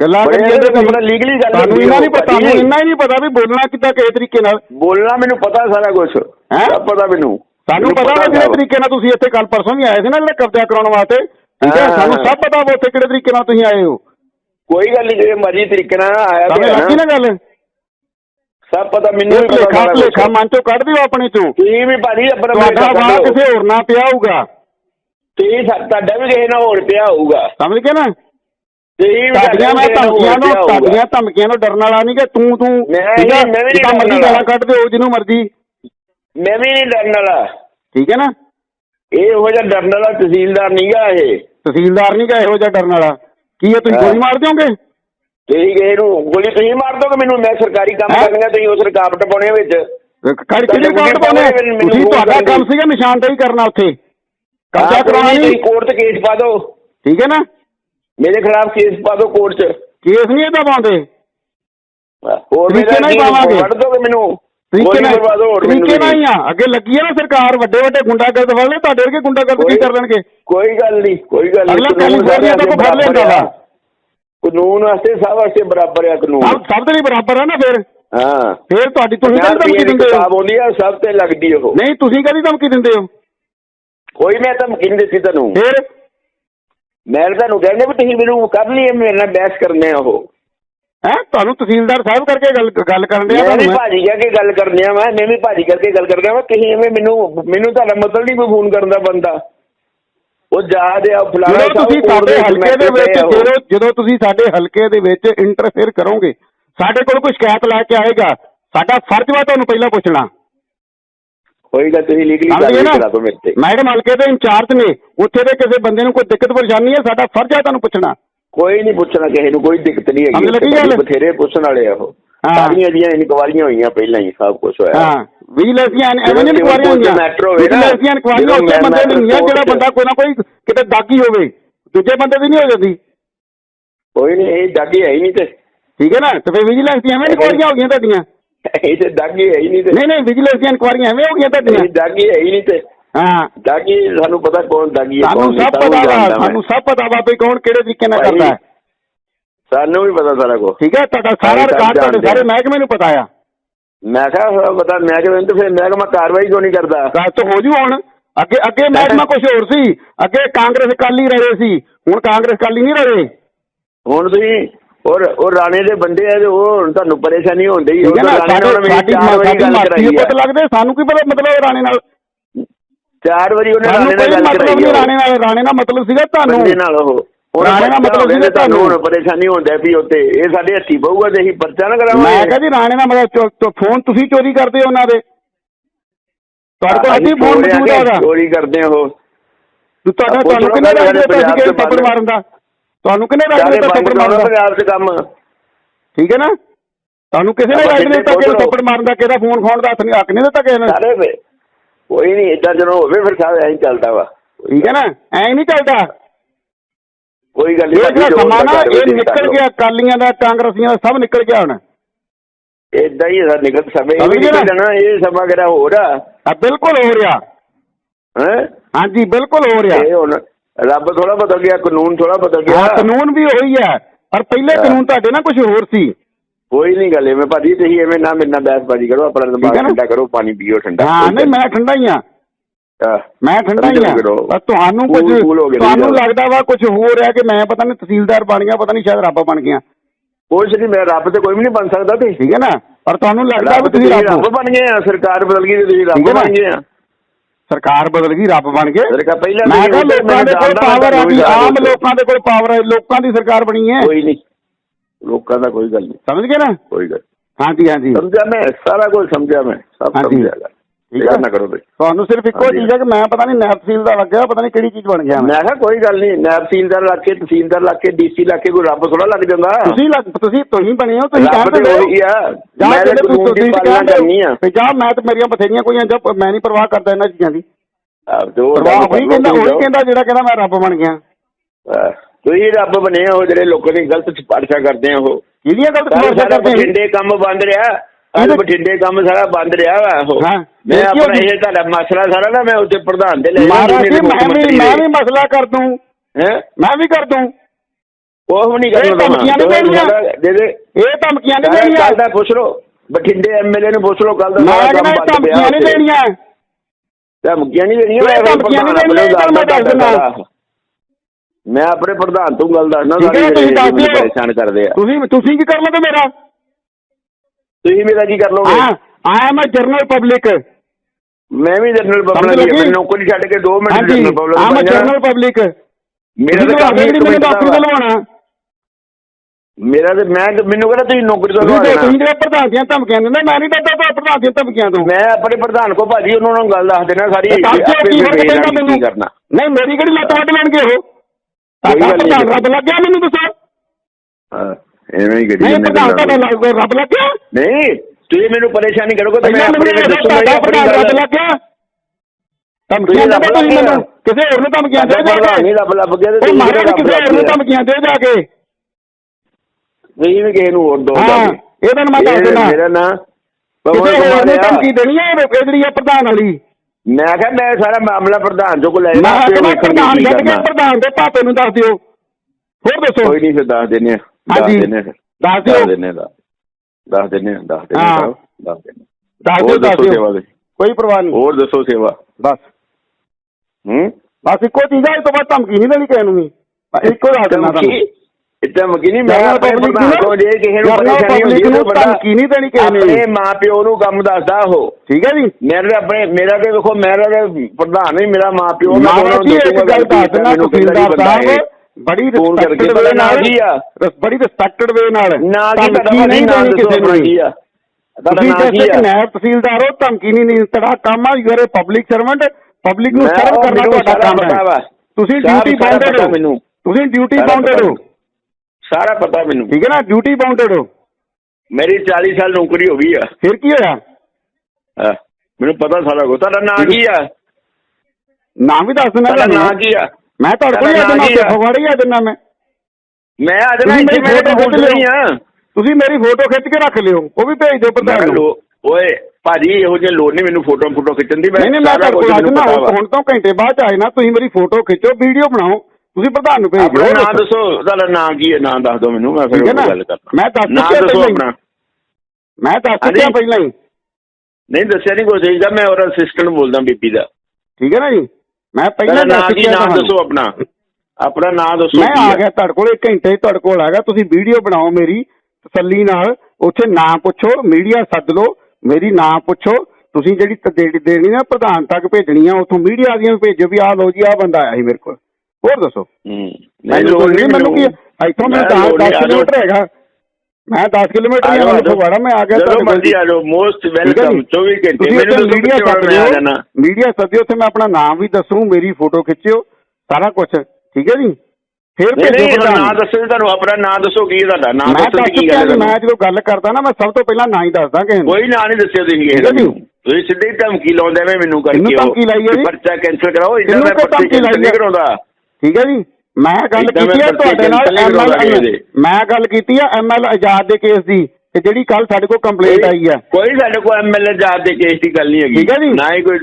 ਗੱਲਾਂ ਬੜੇ ਕਰੀ ਜਾਂਦੇ ਤੁਸੀਂ। ਆਪਣਾ ਲੀਗਲੀ ਗੱਲ ਤੁਹਾਨੂੰ ਇੰਨਾ ਨਹੀਂ ਪਤਾ ਤੁਹਾਨੂੰ ਇੰਨਾ ਹੀ ਨਹੀਂ ਪਤਾ ਵੀ ਬੋਲਣਾ ਕਿੱਦਾਂ ਕਿਸੇ ਤਰੀਕੇ ਨਾਲ। ਬੋਲਣਾ ਮੈਨੂੰ ਪਤਾ ਸਾਰਾ ਕੁਝ ਹੈਂ? ਸਭ ਪਤਾ ਮੈਨੂੰ। ਸਾਨੂੰ ਪਤਾ ਵਾ ਜਿਹੜੇ। ਤਰੀਕੇ ਨਾਲ ਤੁਸੀਂ ਇੱਥੇ ਕੱਲ ਪਰਸੋਂ ਵੀ ਆਏ ਸੀ ਨਾ ਜਿਹੜਾ ਕਬਜ਼ਾ ਕਰਾਉਣ ਵਾਸਤੇ ਠੀਕ ਹੈ। ਸਾਨੂੰ ਸਭ ਪਤਾ ਵਾ ਉੱਥੇ ਕਿਹੜੇ ਤਰੀਕੇ ਨਾਲ ਤੁਸੀਂ ਆਏ ਹੋ ਕੋਈ ਗੱਲ ਨਹੀਂ ਜੇ ਮਰਜ਼ੀ ਤਰੀਕੇ ਨਾਲ ਆਇਆ ਤੇ ਹੈ ਲੱਗੀ ਨਾ। ਨਾ ਗੱਲ ਸਭ ਪਤਾ ਮੈਨੂੰ ਵੀ ਪਤਾ ਭਲੇਖਾ ਕੁਛ। ਮਨ ਚੋਂ ਕੱਢ ਦਿਓ ਆਪਣੇ ਚੋਂ ਤੁਸੀਂ ਵੀ ਭਾਜੀ ਆਪਣਾ ਤੁਹਾਡਾ ਕੱਢੋ। ਕਿਸੇ ਹੋਰ ਨਾਲ ਪਿਆ ਹੋਊਗਾ ਸਾ- ਤੁਹਾਡਾ ਵੀ ਕਿਸੇ ਨਾਲ ਹੋਰ ਪਿਆ ਹੋਊਗਾ ਸਮਝ ਗਏ ਨਾ ਤੁਹਾਡੀਆਂ ਮੈਂ ਧਮਕੀਆਂ ਨੂੰ। ਤੁਹਾਡੀਆਂ ਧਮਕੀਆਂ ਨੂੰ ਡਰਨ ਵਾਲਾ ਨਹੀਂ ਕਿ ਤੂੰ ਤੂੰ ਮੈਂ ਮੈਂ ਵੀ ਮਰਜ਼ੀ ਗਾਲਾਂ। ਕੱਢ ਦਿਓ ਜਿਹਨੂੰ ਮਰਜ਼ੀ ਮੈਂ ਵੀ ਨਹੀਂ ਡਰਨ ਵਾਲਾ। ਠੀਕ ਹੈ ਨਾ? ਇਹ ਹੋ ਜਾ ਡਰਨ ਵਾਲਾ ਤਹਿਸੀਲਦਾਰ ਨਹੀਂਗਾ ਇਹ। ਤਹਿਸੀਲਦਾਰ ਨਹੀਂ ਗਾ ਇਹੋ ਜਿਹਾ ਡਰਨ ਵਾਲਾ। ਕੀ ਹੈ ਤੁਸੀਂ ਹਾਂ। ਗੋਲੀ ਮਾਰ ਦਿਓਗੇ? ਤੁਸੀਂ ਕਿਸੇ ਨੂੰ ਗੋਲੀ ਤੁਸੀਂ ਮਾਰ ਦੋਗੇ ਮੈਨੂੰ? ਮੈਂ ਸਰਕਾਰੀ ਕੰਮ ਹੈਂ? ਕਰਨਾ ਤੁਸੀਂ ਉਸ ਰੁਕਾਵਟ ਪਾਉਣੇ ਵਿੱਚ। ਖੜ ਕਿਹੜੀ ਕਾਰਡ ਪਾਉਣੇ? ਤੁਸੀਂ ਤੁਹਾਡਾ ਕੰਮ ਦੀ। ਸੀਗਾ ਨਿਸ਼ਾਨਦੇਹੀ ਕਰਨਾ ਉੱਥੇ ਕਬਜ਼ਾ ਹਾਂ, ਕਰਾਉਣਾ ਨਹੀਂ, ਨਹੀਂ। ਤੁਸੀਂ ਕੋਰਟ 'ਚ ਕੇਸ ਪਾ ਦਿਓ। ਠੀਕ ਹੈ ਨਾ? ਮੇਰੇ ਖਿਲਾਫ ਕੇਸ ਪਾ ਦਿਓ ਕੋਰਟ 'ਚ। ਕੇਸ ਨਹੀਂ ਇਹਦਾ ਪਾਉਂਦੇ। ਹੋਰ ਤਰੀਕੇ ਮੇਰਾ ਨਾਲ ਹੀ ਕੀ ਪਾਵਾਂਗੇ। ਕੱਢ ਦੋਗੇ ਮੈਨੂੰ? ਤਰੀਕੇ ਨਾਲ ਤਰੀਕੇ। ਹੀ ਆ। ਅੱਗੇ ਲੱਗੀ ਆ ਨਾ ਸਰਕਾਰ ਵੱਡੇ ਵੱਡੇ ਗੁੰਡਾਗਰਦ ਵਾਲੇ ਤੁਹਾਡੇ ਵਰਗੇ ਗੁੰਡਾਗਰਦ ਕੀ ਕਰ ਲੈਣਗੇ? ਕੋਈ ਗੱਲ ਨਹੀਂ ਕੋਈ ਗੱਲ ਨਹੀਂ। ਅਗਲਾ ਕੈਲੀਫੋਰਨੀਆ ਤੋਂ ਸਾਰੇ ਫੜ ਲੈਂਦਾ ਵਾ। ਕਾਨੂੰਨ ਵਾਸਤੇ ਸਭ ਵਾਸਤੇ ਬਰਾਬਰ ਆ ਕਾਨੂੰਨ। ਸਭ ਸਭ ਦੇ ਲਈ ਬਰਾਬਰ ਆ ਨਾ ਫਿਰ? ਹਾਂ। ਫਿਰ ਤੁਹਾਡੀ ਤੁਸੀਂ ਕਦੀ ਧਮਕੀ ਦਿੰਦੇ ਕਿਤਾਬ ਹੋ ਆਉਂਦੀ ਆ ਸਭ ਤੇ ਲੱਗਦੀ ਉਹ। ਨਹੀਂ ਤੁਸੀਂ ਕਦੀ ਧਮਕੀ ਦਿੰਦੇ ਹੋ? ਕੋਈ ਮੈਂ ਧਮਕੀ ਨਹੀਂ ਦਿੱਤੀ ਤੁਹਾਨੂੰ। ਫਿਰ? ਮੈਂ ਤੁਹਾਨੂੰ ਕਹਿੰਦੇ ਵੀ ਤੁਸੀਂ ਮੈਨੂੰ ਕਰ ਲਈਏ ਮੇਰੇ ਨਾਲ ਬਹਿਸ ਕਰਨੇ ਆ ਉਹ। ਹੈ? ਤੁਹਾਨੂੰ ਤਹਿਸੀਲਦਾਰ ਸਾਹਿਬ ਕਰਕੇ ਗੱਲ ਗੱਲ ਕਰਨ ਦੇ ਆ ਮੈਂ। ਭਾਜੀ ਕਹਿ ਕੇ ਗੱਲ ਕਰਨੀ ਆ ਮੈਂ ਮੈਂ ਵੀ ਭਾਜੀ ਕਰਕੇ ਗੱਲ ਕਰਦਾ ਮੈਂ ਤੁਸੀਂ ਐਵੇਂ ਮੈਨੂੰ ਮੈਨੂੰ ਤੁਹਾਡਾ ਮਤਲਬ ਨਹੀਂ ਕੋਈ ਫੋਨ ਕਰਨ ਦਾ ਬੰਦਾ। ਉਹ ਜਾ ਦੇ ਆ ਫਲਾਣਾ ਤੁਸੀਂ ਸਾਡੇ ਹਲਕੇ ਦੇ ਵਿੱਚ ਜਦੋਂ ਜਦੋਂ ਤੁਸੀਂ ਸਾਡੇ ਹਲਕੇ ਦੇ ਵਿੱਚ ਇੰਟਰਫੇਅਰ ਕਰੋਗੇ ਸਾਡੇ ਕੋਲ ਕੋਈ ਸ਼ਿਕਾਇਤ ਲੈ ਕੇ ਆਏਗਾ ਸਾਡਾ ਫਰਜ਼ ਵਾ ਤੁਹਾਨੂੰ ਪਹਿਲਾਂ ਪੁੱਛਣਾ। ਕੋਈ ਗੱਲ ਤੁਸੀਂ ਲੀਗਲੀ ਗੱਲ ਕਰਾ ਦੋ ਮੇਰੇ ਤੇ। ਮੈਡਮ ਹਲਕੇ ਦੇ ਇੰਚਾਰਜ ਨੇ ਉੱਥੇ ਦੇ ਕਿਸੇ ਬੰਦੇ ਨੂੰ ਕੋਈ ਦਿੱਕਤ ਪਰੇਸ਼ਾਨੀ ਹੈ ਸਾਡਾ ਫਰਜ਼ ਹੈ ਤੁਹਾਨੂੰ ਪੁੱਛਣਾ। ਕੋਈ ਨਹੀਂ ਪੁੱਛਣਾ ਕਿਸੇ ਨੂੰ ਕੋਈ ਦਿੱਕਤ ਨਹੀਂ ਹੈਗੀ? ਬਥੇਰੇ ਪੁੱਛਣ ਵਾਲੇ ਆ ਉਹ। ਹਾਂ। ਸਾਰੀਆਂ ਜੀਆਂ ਇਨਕੁਆਰੀਆਂ ਹੋਈਆਂ ਪਹਿਲਾਂ ਹੀ ਸਭ ਕੁਝ ਹੋਇਆ। ਹਾਂ। ਵਿਜੀਲੈਂਸ ਦੀਆਂ ਐਵੇਂ ਨਹੀਂ ਇਨਕੁਆਰੀਆਂ ਹੋਈਆਂ। matter ਹੋਵੇ ਨਾ, ਵਿਜੀਲੈਂਸ ਦੀਆਂ ਇਨਕੁਆਰੀਆਂ ਉੱਥੇ ਬੰਦੇ ਨਹੀਂ matter ਜਿਹੜਾ ਬੰਦਾ ਕੋਈ ਨਾ ਕੋਈ ਕਿਤੇ ਦਾਗੀ ਹੋਵੇ। ਦੂਜੇ ਬੰਦੇ ਦੀ ਨਹੀਂ ਹੋ ਜਾਂਦੀ। ਕੋਈ ਨਹੀਂ ਇਹ ਦਾਗੀ ਹੈ ਹੀ ਨਹੀਂ ਤੇ। ਠੀਕ ਹੈ ਨਾ? ਤੇ ਫਿਰ ਵਿਜੀਲੈਂਸ ਦੀਆਂ ਐਵੇਂ ਇਨਕੁਆਰੀਆਂ ਹੋ ਗਈਆਂ ਤੁਹਾਡੀਆਂ। ਇਹ ਤੇ ਦਾਗੀ ਹੈ ਹੀ ਨਹੀਂ ਤੇ। ਨਹੀਂ ਨਹੀਂ ਵਿਜੀਲੈਂਸ ਦੀਆਂ ਇਨਕੁਆਰੀਆਂ ਐਵੇਂ ਹੋ ਗਈਆਂ ਤੁਹਾਡੀਆਂ। ਦਾਗੀ ਹੈ ਹੀ ਨਹੀਂ ਤੇ। ਹਾਂ। ਦਾਗੀ ਸਾਨੂੰ ਪਤਾ ਕੌਣ ਦਾਗੀ ਹੈ ਸਾਨੂੰ ਕੌਣ ਨਹੀਂ, ਸਭ ਸਾਨੂੰ ਪਤਾ ਵਾ ਜਾਣਦਾ ਮੈਂ। ਸਾਨੂੰ ਸਭ ਪਤਾ ਵਾ ਵੀ ਕੌਣ ਕਿਹੜੇ ਤਰੀਕੇ ਨਾਲ ਭਾਈ, ਕਰਦਾ ਹੈ। ਸਾਨੂੰ ਵੀ ਪਤਾ ਸਾਰਾ ਕੁਝ ਠੀਕ ਹੈ ਤੁਹਾਡਾ ਸਾਰਾ ਭਾਈ, ਸਭ ਰਿਕਾਰਡ ਤੁਹਾਡੇ ਜਾਣਦੇ ਸਾਰੇ ਆ। ਮਹਿਕਮੇ ਨੂੰ ਪਤਾ ਆ। ਮੈਂ ਕਿਹਾ ਹੋਇਆ ਪਤਾ ਮੈਂ ਕਿਹਾ ਤੇ ਫਿਰ ਮੈਂ ਕਿਹਾ ਮੈਂ ਕਾਰਵਾਈ ਕਿਉਂ ਨਹੀਂ ਕਰਦਾ? ਗੱਲ ਤਾਂ ਹੋ ਜੂ ਹੁਣ। ਅੱਗੇ ਅੱਗੇ ਮਹਿਕਮਾ ਕੁਝ ਹੋਰ ਸੀ। ਅੱਗੇ ਕਾਂਗਰਸ ਅਕਾਲੀ ਰਹੇ ਸੀ। ਹੁਣ ਕਾਂਗਰਸ ਅਕਾਲੀ ਨਹੀਂ ਰਹੇ। ਹੁਣ ਤੁਸੀਂ ਔਰ ਉਹ ਰਾਣੇ ਦੇ ਬੰਦੇ ਆ ਤੇ ਉਹ ਹੁਣ ਤੁਹਾਨੂੰ ਪਰੇਸ਼ਾਨੀ ਹੋਣ ਡਈ। ਠੀਕ ਉਹ ਹੈ ਨਾ ਰਾਣੇ ਨਾਲ ਸਾਡੇ ਮੇਰੀ ਸਾਡੀ ਚਾਰ ਵਾਰੀ ਸਾਡੀ ਗੱਲ ਮਾਤੀ ਕਰਾਈ ਆ। ਪੁੱਤ ਲੱਗਦੇ ਸਾਨੂੰ ਕੀ ਪਤਾ ਮਤਲਬ ਰਾਣੇ ਨਾਲ ਚਾਰ ਵਾਰੀ ਉਹਨੇ ਰਾਣੇ ਨਾਲ ਗੱਲ ਕਰਾਈ ਰਾਣੇ ਨਾਲ ਰਾਣੇ ਨਾਲ ਮਤਲਬ ਸੀਗਾ ਤੁਹਾਨੂੰ? ਬੰਦੇ ਨਾਲ ਉਹ ਰਾਣੇ ਦਾ ਮਤਲਬ ਸੀਗਾ ਤੁਹਾਨੂੰ। ਹੁਣ ਪਰੇਸ਼ਾਨੀ ਹੁੰਦਾ ਵੀ ਉੱਤੇ। ਇਹ ਸਾਡੇ ਹੱਥੀ ਪਊਗਾ ਤੇ ਅਸੀਂ ਪਰਚਾ ਨਾ ਮੈਂ ਕਰਾਵਾਂਗੇ ਕਿਹਾ ਜੀ ਰਾਣੇ ਨਾਲ ਮਤਲਬ ਫੋਨ ਤੁਸੀਂ ਚੋਰੀ ਕਰਦੇ ਹੋ ਉਹਨਾਂ ਦੇ? ਤੁਹਾਡੇ ਕੋਲ ਹੀ ਫੋਨ ਮੌਜੂਦ ਹੈਗਾ। ਚੋਰੀ ਕਰਦੇ ਉਹ। ਤੁਹਾਡਾ ਤੁਹਾਨੂੰ ਕਿੰਨੇ ਰਾਜ ਦਿੱਤਾ ਸੀ ਕਿ ਬੰਦ- ਮਾਰਨ ਦਾ? ਤੁਹਾਨੂੰ ਕਿੰਨੇ ਰਾਜ ਸਾਰੇ ਦਿੱਤਾ ਕਰਾਉਣਾ ਮਾਰਨ ਦਾ? ਪੰਜਾਬ ਕੰਮ। ਠੀਕ ਹੈ ਨਾ? ਤੁਹਾਨੂੰ ਕਿਸੇ ਨੇ ਜਿੱਥੇ ਦਿੱਤਾ ਕਿ। ਥੱਪੜ ਮਾਰਨ ਦਾ? ਕਿਹਦਾ ਫੋਨ ਫੋਨ ਦਾ? ਹੱਥ ਨਹੀਂ ਹੱਕ ਨਹੀਂ ਦਿੱਤਾ ਕਿਸੇ ਨੇ? ਸਾਰੇ ਵੇ ਕੋਈ ਨਹੀਂ ਇਦਾਂ ਜਦੋਂ ਹੋਵੇ ਫਿਰ ਸਾਹਿਬ ਐਂ ਚੱਲਦਾ ਵਾ। ਠੀਕ ਹੈ ਨਾ? ਐ ਨਹੀਂ ਚੱਲਦਾ। ਕੋਈ ਗੱਲ ਇਹ ਨਹੀਂ ਜਿਹੜਾ ਸਮਾਂ ਨਾ ਇਹ ਨਿਕਲ ਗਿਆ ਅਕਾਲੀਆਂ ਦਾ ਕਾਂਗਰਸੀਆਂ ਦਾ ਸਭ ਨਿਕਲ ਗਿਆ ਹੁਣ। ਇਦਾਂ ਹੀ ਸਰ ਨਿਕਲ ਸਮੇਂ ਸਮਝ ਵੀ ਗਏ ਨਾ? ਨਿਕਲ ਜਾਣਾ ਇਹ ਸਮਾਂ ਕਿਹੜਾ ਹੋ ਰਿਹਾ ਆ ਬਿਲਕੁਲ ਹੋ ਰਿਹਾ। ਹੈ? ਹਾਂਜੀ ਬਿਲਕੁਲ ਹੋ ਰਿਹਾ। ਇਹ ਹੁਣ ਰੱਬ ਥੋੜਾ ਬਦਲ ਗਿਆ ਕਾਨੂੰਨ ਥੋੜਾ ਬਦਲ ਗਿਆ। ਕਾਨੂੰਨ ਵੀ ਉਹੀ ਹੈ। ਪਰ ਪਹਿਲੇ। ਕਾਨੂੰਨ ਤੁਹਾਡੇ ਨਾਲ ਕੁਝ ਹੋਰ ਸੀ। ਕੋਈ ਨਹੀਂ ਗੱਲ ਐਵੇਂ ਭਾਜੀ ਤੁਸੀਂ ਐਵੇਂ ਨਾ ਮੇਰੇ ਨਾਲ ਬਹਿਸਬਾਜ਼ੀ ਕਰੋ ਆਪਣਾ ਦਿਮਾਗ? ਠੰਡਾ ਕਰੋ ਪਾਣੀ ਪੀਓ ਠੰਡਾ। ਹਾਂ ਨਹੀਂ ਮੈਂ ਠੰਡਾ ਹੀ ਆ। ਮੈਂ ਠੰਡਾ ਹੀ ਆ ਤੁਹਾਨੂੰ ਕੁਝ ਤੁਹਾਨੂੰ ਲੱਗਦਾ ਵਾ ਕੁਝ ਹੋਰ ਹੈ ਕਿ ਮੈਂ ਪਤਾ ਨਹੀਂ ਤਹਿਸੀਲਦਾਰ ਬਣ ਗਿਆ ਪਤਾ ਨਹੀਂ ਸ਼ਾਇਦ ਰੱਬ ਬਣ ਗਿਆ। ਕੁਛ ਨਹੀਂ ਮੈਂ ਰੱਬ ਤੇ ਕੋਈ ਵੀ ਨਹੀਂ ਬਣ ਸਕਦਾ ਤੇ ਠੀਕ ਹੈ ਨਾ? ਪਰ ਤੁਹਾਨੂੰ ਲੱਗਦਾ ਵੀ ਤੁਸੀਂ ਰੱਬ ਬਣ ਗਏ ਆ ਸਰਕਾਰ ਬਦਲ ਗਈ ਤੇ ਤੁਸੀਂ ਰੱਬ? ਬਣ ਗਏ ਆ। ਸਰਕਾਰ ਬਦਲ ਗਈ ਰੱਬ ਬਣ ਗਏ। ਮੈਂ ਕਿਹਾ ਲੋਕਾਂ ਦੇ ਕੋਲ ਪਾਵਰ ਆ ਆਮ। ਲੋਕਾਂ ਦੇ ਕੋਲ ਪਾਵਰ ਹੈ ਲੋਕਾਂ ਦੀ ਸਰਕਾਰ ਬਣੀ ਹੈ। ਕੋਈ ਨਹੀਂ। ਲੋਕਾਂ ਦਾ ਕੋਈ ਗੱਲ ਨਹੀਂ। ਸਮਝ ਗਏ ਨਾ? ਕੋਈ ਗੱਲ ਹਾਂਜੀ ਹਾਂਜੀ। ਸਮਝਿਆ ਮੈਂ ਸਾਰਾ ਕੁਝ ਸਮਝਿਆ ਮੈਂ ਸਭ। ਸਮਝਿਆ ਗਾ। ਠੀਕ ਹੈ ਨਾ ਕਰੋ ਤੁਸੀਂ। ਤੁਹਾਨੂੰ ਸਿਰਫ ਇੱਕੋ। ਚੀਜ਼ ਹੈ ਕਿ ਮੈਂ ਪਤਾ ਨਹੀਂ ਨੈਬ ਤਹਿਸੀਲ ਦਾ ਲੱਗਿਆ ਪਤਾ ਨਹੀਂ ਕਿਹੜੀ ਚੀਜ਼ ਬਣ ਗਿਆ ਮੈਂ ਕਿਹਾ ਕੋਈ ਗੱਲ ਨਹੀਂ ਨਾਇਬ ਤਹਿਸੀਲਦਾਰ ਲੱਗ ਕੇ ਤਹਿਸੀਲਦਾਰ ਲੱਗ ਕੇ ਡੀਸੀ ਲੱਗ ਕੇ ਕੋਈ ਰੱਬ ਥੋੜਾ ਲੱਗ ਜਾਂਦਾ। ਤੁਸੀਂ ਲੱਗ ਤੁਸੀਂ ਤੁਸੀਂ ਬਣੇ ਹੋ ਤੁਸੀਂ ਕਹਿੰਦੇ ਤੇ ਹੋ। ਉਹੀ ਆ। ਜਾਂ ਮੈਂ ਤਾਂ ਦੀ ਤੁਸੀਂ ਕਹਿੰਦੇ ਹੋ ਵੀ ਜਾਂ ਮੈਂ ਤੇ ਮੇਰੀਆਂ ਬਥੇਰੀਆਂ ਕੋਈਆਂ ਜਦ ਮੈਂ ਨਹੀਂ ਪਰਵਾਹ ਕਰਦਾ ਇਹਨਾਂ ਚੀਜ਼ਾਂ ਦੀ। ਆਹ, ਤੇ ਉਹ ਕਹਿੰਦਾ ਜਿਹੜਾ ਕਹਿੰਦਾ ਮੈਂ ਰੱਬ ਬਣ ਗਿਆ। ਤੁਸੀਂ ਰੱਬ ਬਣੇ ਹੋ ਜਿਹੜੇ ਲੋਕਾਂ ਦੀ ਗਲਤ ਸਿਫਾਰਿਸ਼ਾਂ ਕਰਦੇ ਆ ਉਹ ਕਿਹਦੀਆਂ ਗਲਤ ਸਿਫਾਰਿਸ਼ਾਂ ਕਰਦੇ ਹੋ? ਬਠਿੰਡੇ ਕੰਮ ਬੰਦ ਰਿਹਾ। ਇਹਦੇ- ਬਠਿੰਡੇ ਕੰਮ ਸਾਰਾ ਬੰਦ ਰਿਹਾ ਵਾ ਉਹ। ਮੈਂ ਆਪਣਾ? ਇਹ ਤੁਹਾਡਾ ਮਸਲਾ ਸਾਰਾ ਨਾ ਮੈਂ ਉੱਤੇ ਪ੍ਰਧਾਨ ਦੇ ਲੈ ਮਹਾਰਾਜ ਮੈਂ ਵੀ ਮੈਂ ਵੀ ਮਸਲਾ ਕਰ ਦੂੰ। ਹੈ? ਮੈਂ ਵੀ ਕਰ ਦੂੰ। ਉਹ ਵੀ ਨਹੀਂ ਦੇਣੀਆਂ। ਦੇ ਦੇ। ਇਹ ਧਮਕੀਆਂ ਨਹੀਂ ਦੇਣੀਆਂ। ਕੱਲ ਦਾ ਪੁੱਛ ਲਓ। ਬਠਿੰਡੇ ਐਮਐਲਏ ਨੂੰ ਪੁੱਛ ਲਓ ਕੱਲ ਦਾ ਮੈਂ ਸਾਰਾ ਕਹਿੰਦਾ ਕੰਮ ਇਹ ਬੰਦ ਪਿਆ ਧਮਕੀਆਂ ਨਹੀਂ। ਦੇਣੀਆਂ। ਧਮਕੀਆਂ ਨਹੀਂ ਦੇਣੀਆਂ ਮੈਂ ਧਮਕੀਆਂ ਨਹੀਂ ਦੇਣੀਆਂ, ਮੈਂ ਦੱਸ ਦਿੰਦਾ। ਦੱਸਦਾ। ਮੈਂ ਆਪਣੇ ਪ੍ਰਧਾਨ ਤੋਂ ਗੱਲ ਦੱਸਣਾ ਠੀਕ ਹੈ, ਤੁਸੀਂ ਦੱਸ ਦਿਓ। ਪਰੇਸ਼ਾਨ ਕਰਦੇ ਆ। ਤੁਸੀਂ ਤੁਸੀਂ ਕੀ ਕਰ ਲੋਗੇ ਮੇਰਾ? ਤੁਸੀਂ ਮੇਰਾ ਕੀ ਕਰ ਲੋਗੇ ਹਾਂ I am a general public ਮੈਂ ਵੀ ਸਮਝ ਪਬਲਿਕ? ਹੈ ਨੌਕਰੀ ਛੱਡ ਕੇ 2 ਮਿੰਟ ਹਾਂਜੀ ਜਨਰਲ ਆਮ ਪਬਲਿਕ ਜਰਨਲ ਪਬਲਿਕ ਮੇਰਾ ਤਾਂ ਕੰਮ ਹੀ ਜਿਹੜੀ ਮੈਨੂੰ ਡਾਕਟਰੀ ਤੋਂ। ਲਵਾਉਣਾ ਮੇਰਾ ਤੇ ਮੈਂ ਮੈਨੂੰ ਕਹਿੰਦਾ ਤੁਸੀਂ ਨੌਕਰੀ ਤੋਂ ਤੁਸੀਂ ਲਵਾ ਤੇ- ਦੇਣਾ ਤੁਸੀਂ ਜਿਹੜੇ ਪ੍ਰਧਾਨ ਦੀਆਂ ਧਮਕੀਆਂ ਦਿੰਦੇ ਮੈਂ ਨਹੀਂ ਤੁਹਾਡੇ ਪ੍ਰਧਾਨ ਦੀਆਂ ਧਮਕੀਆਂ ਤੋਂ। ਮੈਂ ਆਪਣੇ ਪ੍ਰਧਾਨ ਕੋ ਭਾਜੀ ਉਹਨਾਂ ਨੂੰ ਗੱਲ ਦੱਸ ਦੇਣਾ ਸਾਰੀ ਆਪੇ ਮੈਨੂੰ ਕਰਨਾ। ਨਹੀਂ ਮੇਰੀ ਕਿਹੜੀ ਲੱਤ ਵੱਢ ਲੈਣਗੇ ਉਹ ਕੋਈ ਤੁਹਾਡਾ ਗੱਲ ਨਹੀਂ ਪ੍ਰਧਾਨ। ਰੱਬ ਮੈਨੂੰ ਦੱਸੋ ਹਾਂ, ਐਵੇਂ ਹੀ ਕਰੀ ਨਹੀਂ ਜਾਂਦੇ ਪ੍ਰਧਾਨ ਗੱਲਾਂ। ਤੁਹਾਡਾ ਲੱਗ ਰੱਬ ਲੱਗ ਗਿਆ ਨਹੀਂ ਤੁਸੀਂ ਮੈਨੂੰ ਪਰੇਸ਼ਾਨੀ ਕਰੋਗੇ ਤਾਂ ਮੈਂ ਆਪਣੇ ਵਿੱਚ ਦੱਸੂਗਾ ਪ੍ਰਧਾਨ ਰੱਬ ਧਮਕੀਆਂ ਤੁਸੀਂ ਮੈਨੂੰ। ਕਿਸੇ ਹੋਰ ਨੂੰ ਧਮਕੀਆਂ ਦੇ ਜਾ ਪ੍ਰਧਾਨ ਕੇ ਨਹੀਂ ਰੱਬ ਲੱਭ ਗਿਆ ਤੇ ਉਹ ਤੁਸੀਂ ਮਾਰੇ ਰੱਬ ਕਿਸੇ ਹੋਰ ਨੂੰ। ਧਮਕੀਆਂ ਦੇ ਜਾ ਕੇ ਤੁਸੀਂ ਵੀ ਕਿਸੇ ਨੂੰ ਹੋਰ ਦੋ ਇਹ ਤਾਂ ਮੈਂ ਦੱਸ ਦੇਣਾ ਮੇਰਾ ਨਾਂ ਕਿਸੇ ਹੋਰ ਨੂੰ। ਧਮਕੀ ਦੇਣੀ ਹੈ ਜਿਹੜੀ ਪ੍ਰਧਾਨ ਵਾਲੀ ਮੈਂ ਕਿਹਾ ਮੈਂ ਸਾਰਾ ਮਾਮਲਾ ਪ੍ਰਧਾਨ ਜੋ ਕੋ ਲੈ ਮੈਂ ਵੇਖਣ ਪ੍ਰਧਾਨ ਕੀ ਛੱਡ ਕੇ ਕਰਨਾ। ਪ੍ਰਧਾਨ ਦੇ ਭਾਪੇ ਨੂੰ ਦੱਸ ਦਿਓ। ਹੋਰ ਦੱਸੋ। ਕੋਈ ਨਹੀਂ ਫਿਰ ਦੱਸ ਦਿੰਨੇ ਆ ਦੱਸ। ਦਿੰਨੇ ਆ। ਦੱਸ ਦਿਓ। ਦਿੰਨੇ ਆ, ਦੱਸ ਦਿੰਨੇ ਆ, ਦੱਸ ਦਿੰਨੇ ਆ ਦੱਸ ਦਿੰਨੇ ਆ। ਦੱਸ ਹੋਰ ਦਿਓ ਦੱਸ ਦਿਓ। ਦੀ। ਕੋਈ ਪਰਵਾਹ ਨਹੀਂ ਹੋਰ ਦੱਸੋ ਸੇਵਾ। ਬਸ। ਹੂੰ? ਬਸ ਇੱਕੋ ਚੀਜ਼ ਹੈ ਇਸ ਤੋਂ ਬਾਅਦ ਧਮਕੀ ਨਹੀਂ ਦੇਣੀ ਕਿਸੇ ਨੂੰ ਵੀ। ਇੱਕੋ ਦੱਸ ਦੇਣਾ ਤੁਹਾਨੂੰ ਇੱਦਾਂ ਮੈਂ ਜਨਰਲ ਆਪਣੇ ਪਬਲਿਕ ਪ੍ਰਧਾਨ ਨੂੰ- ਤੋਂ ਜੇ ਕਿਸੇ ਨੂੰ ਜਨਰਲ ਪਰੇਸ਼ਾਨੀ ਹੁੰਦੀ ਪਬਲਿਕ ਹੈ ਨੂੰ ਤਾਂ ਧਮਕੀ ਨਹੀਂ ਦੇਣੀ ਕਿਸੇ ਨੇ ਆਪਣੇ ਮਾਪਿਓ ਨੂੰ ਕੰਮ ਦੱਸਦਾ ਉਹ। ਠੀਕ ਹੈ ਜੀ? ਮੇਰੇ ਤੇ ਆਪਣੇ ਮੇਰਾ ਤੇ ਦੇਖੋ ਮੇਰਾ ਤੇ ਪ੍ਰਧਾਨ ਨਹੀਂ ਮੇਰਾ ਮਾਪਿਓ ਮੈਂ ਉਹਨਾਂ ਮਹਾਰਾਜ ਨੂੰ ਜੀ ਇੱਕ ਦੱਸੂਗਾ ਗੱਲ ਦੱਸ ਦੇਣਾ ਮੈਨੂੰ ਕਿਹੜਾ ਤਹਿਸੀਲਦਾਰ ਬੰਦਾ ਹੈ ਸਾਹਿਬ ਬੜੀ ਫੋਨ ਕਰਕੇ ਰਿਸਪੈਕਟਡ ਵੇ ਪਤਾ ਨਾ ਨਾਲ ਕੀ ਆ? ਰਸ- ਬੜੀ ਰਿਸਪੈਕਟਡ ਵੇ ਨਾਲ। ਨਾ ਕੀ ਧਮਕੀ ਤੁਹਾਡਾ ਨਹੀਂ ਨਾਮ ਦੇਣੀ ਦੱਸੋ ਕਿਸੇ ਨੂੰ। ਆਪਣਾ ਕੀ ਆ? ਤੁਹਾਡਾ ਤੁਸੀਂ ਜੈਸੇ ਕਿ ਨਾਇਬ ਤਹਿਸੀਲਦਾਰ ਹੋ ਧਮਕੀ ਨਹੀਂ ਨਹੀਂ ਤੇਰਾ ਕੰਮ ਆ you are public servant public ਨੂੰ ਮੈਂ ਸਰਵ ਉਹ ਕਰਨਾ ਮੈਨੂੰ ਤੁਹਾਡਾ ਸਾਰਾ ਕੰਮ ਹੈ। ਤੁਸੀਂ ਡਿਊਟੀ ਬਾਉਂਡਡ ਹੋ। ਤੁਸੀਂ ਡਿਊਟੀ ਬਾਉਂਡਡ ਹੋ। ਸਾਰਾ ਪਤਾ ਮੈਨੂੰ। ਠੀਕ ਹੈ ਨਾ ਡਿਊਟੀ ਬਾਉਂਡਡ ਹੋ। ਮੇਰੀ 40 ਸਾਲ ਨੌਕਰੀ ਹੋ ਗਈ ਆ। ਫਿਰ ਕੀ ਹੋਇਆ? ਹਾਂ, ਮੈਨੂੰ ਪਤਾ ਸਾਰਾ ਕੁਝ ਤੁਹਾਡਾ ਨਾਂ ਕੀ ਆ? ਨਾਮ ਵੀ ਦੱਸ ਦੇਣਾ ਤੁਹਾਡਾ ਨਾਂ ਤੁਹਾਨੂੰ। ਕੀ ਆ? ਮੈਂ ਤੁਹਾਡੇ ਕੋਲ ਹੀ ਆ ਜਾਣਾ ਨਾਂ ਕੀ ਆ? ਫਗਵਾੜੇ ਹੀ ਆ ਜਾਣਾ ਮੈਂ। ਮੈਂ ਅੱਜ ਨਾ ਤੁਸੀਂ ਇੱਥੇ ਮੇਰੀ ਕੋਲ ਖਿੱਚ ਨਹੀਂ ਆ। ਤੁਸੀਂ ਮੇਰੀ ਫੋਟੋ ਖਿੱਚ ਕੇ ਰੱਖ ਲਿਓ ਉਹ ਵੀ ਭੇਜ ਦਿਓ ਮੈਂ ਪ੍ਰਧਾਨ ਕਿਹਾ ਨੂੰ। ਲੋ ਓਏ ਭਾਜੀ ਇਹੋ ਜਿਹੀ ਲੋੜ ਨਹੀਂ ਮੈਨੂੰ ਫੋਟੋ ਫੋਟੋ ਖਿੱਚਣ ਦੀ। ਨਹੀਂ ਨਹੀਂ ਮੈਂ ਸਾਰਾ ਤੁਹਾਡੇ ਕੁਝ ਕੋਲ ਅੱਜ ਮੈਨੂੰ ਨਾ ਪਤਾ ਵਾ। ਹੁਣ ਤੋਂ ਘੰਟੇ ਬਾਅਦ ਚ ਆਏ ਨਾ ਤੁਸੀਂ ਮੇਰੀ ਫੋਟੋ ਖਿੱਚੋ ਵੀਡੀਓ ਬਣਾਓ। ਤੁਸੀਂ ਪ੍ਰਧਾਨ ਨੂੰ ਭੇਜ ਆਪਣਾ ਦਿਓ ਨਾਂ ਦੱਸੋ। ਤੁਹਾਡਾ ਨਾਂ ਕੀ ਹੈ? ਨਾਂ ਦੱਸ ਦਿਓ ਮੈਨੂੰ ਮੈਂ ਫਿਰ ਠੀਕ ਹੈ ਉਹ ਨਾ? ਗੱਲ ਕਰਦਾ। ਮੈਂ ਦੱਸ ਨਾਂ ਚੁੱਕਿਆ ਦੱਸੋ ਪਹਿਲਾਂ ਹੀ। ਆਪਣਾ। ਮੈਂ ਦੱਸ ਹਾਂਜੀ। ਚੁੱਕਿਆ ਪਹਿਲਾਂ ਹੀ। ਨਹੀਂ ਦੱਸਿਆ ਨਹੀਂ ਕੋਈ ਚਾਹੀਦਾ ਮੈਂ ਉਹਦਾ ਅਸਿਸਟੈਂਟ ਬੋਲਦਾ ਬੀਬੀ ਦਾ। ਠੀਕ ਹੈ ਨਾ ਜੀ? ਮੈਂ ਪਹਿਲਾਂ ਦੱਸ ਨਾਂ ਕੀ ਚੁੱਕਿਆ ਤੁਹਾਨੂੰ। ਦੱਸੋ ਆਪਣਾ। ਆਪਣਾ ਨਾਂ ਦੱਸੋ ਮੈਂ ਕੀ ਆ ਹੈ? ਗਿਆ ਤੁਹਾਡੇ ਕੋਲ ਇੱਕ ਘੰਟੇ 'ਚ ਤੁਹਾਡੇ ਕੋਲ ਆ ਗਿਆ। ਤੁਸੀਂ ਵੀਡੀਓ ਬਣਾਓ ਮੇਰੀ ਤਸੱਲੀ ਨਾਲ। ਉੱਥੇ ਨਾਂ ਪੁੱਛੋ ਮੀਡੀਆ ਸੱਦ ਲਓ। ਮੇਰੀ ਨਾਂ ਪੁੱਛੋ। ਤੁਸੀਂ ਜਿਹੜੀ ਤ- ਦੇ- ਦੇਣੀ ਨਾ ਪ੍ਰਧਾਨ ਤੱਕ ਭੇਜਣੀ ਆ ਉੱਥੋਂ ਮੀਡੀਆ ਦੀਆਂ ਵੀ ਭੇਜੋ ਵੀ ਆਹ ਲਓ ਜੀ ਆਹ ਬੰਦਾ ਆਇਆ ਸੀ ਮੇਰੇ ਕੋਲ। ਹੋਰ ਦੱਸੋ। ਮੈਨੂੰ ਲੋੜ ਨਹੀਂ ਮੈਨੂੰ ਕੀ? ਇੱਥੋਂ ਮੈਂ ਮੈਂ 10 ਲੋੜ ਨਹੀਂ, 10 ਆ ਜਾਓ। ਕਿਲੋਮੀਟਰ ਹੈਗਾ। ਮੈਂ 10 ਕਿਲੋਮੀਟਰ ਹੀ ਮੈਨੂੰ ਫਗਵਾੜਾ ਮੈਂ ਆ ਗਿਆ ਕੋਲ। ਮਰਜ਼ੀ ਆ ਜਾਓ ਮੋਸਟ ਵੈਲਕਮ ਜੀ? 24 ਘੰਟੇ। ਮੈਨੂੰ ਮੀਡੀਆ ਕਿੱਥੇ ਸੱਦ ਮੈਂ ਆ ਲਿਓ ਜਾਣਾ। ਮੀਡੀਆ ਸੱਦਿਓ ਉੱਥੇ ਮੈਂ ਆਪਣਾ ਨਾਮ ਵੀ ਦੱਸੂ ਮੇਰੀ ਫੋਟੋ ਖਿੱਚਿਓ ਸਾਰਾ ਕੁਝ ਠੀਕ ਹੈ ਜੀ? ਫਿਰ ਭੇਜੋ ਨਹੀਂ ਪ੍ਰਧਾਨ। ਨਾਂ ਨੂੰ। ਦੱਸੋ ਜੀ, ਤੁਹਾਨੂੰ ਆਪਣਾ ਨਾਂ ਦੱਸੋ ਕੀ ਤੁਹਾਡਾ ਨਾਂ ਮੈਂ ਦੱਸੋ ਕੀ ਗੱਲ ਮੈਂ ਜਦੋਂ ਗੱਲ ਕਰਦਾ ਨਾ ਮੈਂ ਸਭ ਤੋਂ ਪਹਿਲਾਂ ਨਾਂ ਹੀ ਦੱਸਦਾ ਕਿਸੇ ਨੂੰ ਕੋਈ ਨਾਂ ਨਹੀਂ ਦੱਸਿਆ ਤੁਸੀਂ। ਮੈਨੂੰ ਤੁਸੀਂ ਸਿੱਧੇ ਧਮਕੀ ਲਾਉਂਦੇ ਐਵੇਂ ਮੈਨੂੰ ਕਰਕੇ ਉਹ? ਪਰਚਾ ਕੈਨਸਲ ਕਰਾਓ ਇਦਾਂ ਮੈਂ ਪਰਚੇ ਕੈਨਸਲ ਨਹੀਂ? ਕਰਾਉਂਦਾ। ਠੀਕ ਹੈ ਜੀ? ਮੈਂ ਗੱਲ ਕੀਤੀ ਪਰਚੇ ਤੁਹਾਡੇ ਨਾਲ ਐਮਐਲ। ਮੈਂ ਗੱਲ ਕੀਤੀ ਹੈ ਐਮਐਲ ਆਜ਼ਾਦ ਦੇ ਕੇਸ ਦੀ ਤੇ ਜਿਹੜੀ ਕੱਲ ਸਾਡੇ ਕੋਲ ਕੰਪਲੇਂਟ ਆਈ ਹੈ ਕੋਈ ਸਾਡੇ ਕੋਲ ਐਮਐਲਏ ਜਾਤ ਦੇ ਕੇਸ ਦੀ ਗੱਲ ਨਹੀਂ ਹੈਗੀ। ਠੀਕ ਹੈ ਜੀ। ਨਾ ਹੀ ਕੋਈ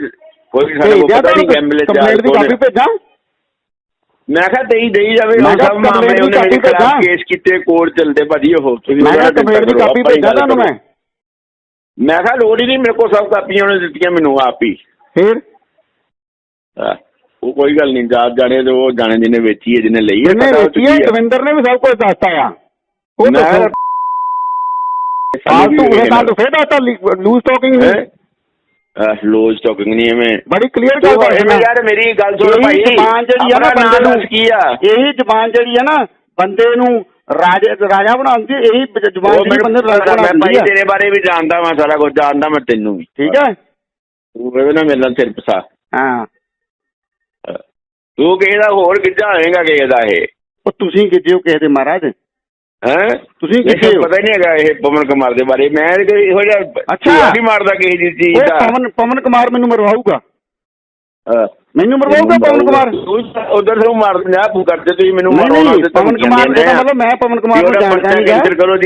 ਕੋਈ ਸਾਡੇ ਕੋਲ ਪਤਾ ਨਹੀਂ ਕੰਪਲੇਂਟ ਜਾਤ ਦੀ ਕਾਪੀ ਭੇਜਾਂ? ਮੈਂ ਕਿਹਾ ਦੇਈ ਦੇਈ ਜਾਵੇ। ਮੈਂ ਕਿਹਾ complaint ਦੀ ਕਾਪੀ ਭੇਜਾਂ। ਕੇਸ ਕੀਤੇ ਕੋਰਟ ਚੱਲਦੇ ਭਾਜੀ ਉਹ। ਤੁਸੀਂ ਮੈਂ ਕਿਹਾ ਕੰਪਲੇਂਟ ਦੀ ਕਾਪੀ ਭੇਜਾਂ ਤੁਹਾਨੂੰ ਮੈਂ। ਮੈਂ ਕਿਹਾ ਲੋੜ ਹੀ ਨਹੀਂ ਮੇਰੇ ਕੋਲ ਸਭ ਕਾਪੀਆਂ ਉਹਨੇ ਦਿੱਤੀਆਂ ਮੈਨੂੰ ਆਪ ਹੀ। ਫਿਰ? ਹਾਂ, ਉਹ ਕੋਈ ਗੱਲ ਨਹੀਂ ਜਾਤ ਜਾਣੇ ਤੇ ਉਹ ਜਾਣੇ ਜਿਹਨੇ ਵੇਚੀ ਹੈ ਜਿਹਨੇ ਲਈ ਹੈ ਜਿਹਨੇ ਪਤਾ ਉਹ ਵੇਚੀ ਹੈ ਕੀ ਹੈ। ਦਵਿੰਦਰ ਨੇ ਵੀ ਸਭ ਕੁਝ ਦੱਸਤਾ ਆ। ਉਹ ਮੈਂ ਦੱਸੋ। ਫਾਲਤੂ ਇਹ ਤਾਂ ਫੇਰ ਦੱਸਤਾ ਲੂਜ਼ ਟਾਕਿੰਗ ਲੋਜ ਨਹੀਂ ਐਵੇਂ ਬੜੀ ਕਲੀਅਰ ਤੂੰ ਗੱਲ ਐਵੇਂ ਦੱਸਣਾ ਯਾਰ ਮੇਰੀ ਗੱਲ ਸੁਣ ਭਾਈ ਜ਼ਬਾਨ ਜਿਹੜੀ ਆ ਨਾ ਆਪਣਾ ਬੰਦੇ ਨਾਂ ਦੱਸ ਕੀ ਆ? ਇਹੀ ਜ਼ਬਾਨ ਜਿਹੜੀ ਹੈ ਨਾ ਬੰਦੇ ਨੂੰ ਰਾਜੇ ਰਾਜਾ ਬਣਾਉਂਦੀ ਹੈ, ਇਹੀ ਜ- ਜ਼ਬਾਨ ਉਹ ਜਿਹੜੀ ਮੈਨੂੰ ਬੰਦੇ ਨੂੰ ਰਾਜਾ ਮੈਂ ਬਣਾਉਂਦੀ ਭਾਈ ਤੇਰੇ ਬਾਰੇ ਵੀ ਜਾਣਦਾ ਮੈਂ ਸਾਰਾ ਕੁਝ ਜਾਣਦਾ ਮੈਂ ਤੈਨੂੰ ਵੀ। ਠੀਕ ਹੈ? ਤੂੰ ਇਹਦੇ ਨਾਲ ਮਿਲਣਾ ਸਿਰ ਪਸਾ। ਹਾਂ। ਤੂੰ ਕਿਸੇ ਦਾ ਹੋਰ ਗਿੱਜਾ ਹੋਏਗਾ ਕਿਸੇ ਦਾ ਇਹ ਉਹ ਤੁਸੀਂ ਗਿੱਜੇ ਹੋ ਕਿਸੇ ਦੇ ਮਹਾਰਾਜ ਹੈ ਤੁਸੀਂ ਕਿੱਥੇ ਹੋ? ਪਤਾ ਨਹੀਂ ਹੈਗਾ ਇਹ ਪਵਨ ਕੁਮਾਰ ਦੇ ਬਾਰੇ ਮੈਂ ਇਹੋ ਜਿਹਾ ਅੱਛਾ। ਨਹੀਂ ਮਾਰਦਾ ਕਿਸੇ ਦੀ ਚੀਜ਼ ਦਾ ਪਵਨ ਪਵਨ ਕੁਮਾਰ ਮੈਨੂੰ ਮਰਵਾਊਗਾ। ਮੈਨੂੰ ਮਰਵਾਊਗਾ ਪਵਨ ਕੁਮਾਰ? ਉਧਰ ਤੋਂ ਮਾਰ ਦਿੰਦਾ ਤੂੰ ਕਰਦੇ ਤੁਸੀਂ ਮੈਨੂੰ ਨਹੀਂ ਮਾਰੋ ਨਹੀਂ ਪਵਨ ਕੁਮਾਰ ਦਾ ਤਾਂ ਮਤਲਬ ਮੈਂ ਪਵਨ ਕੁਮਾਰ ਨੂੰ ਜਾਣਦਾ ਨਹੀਂ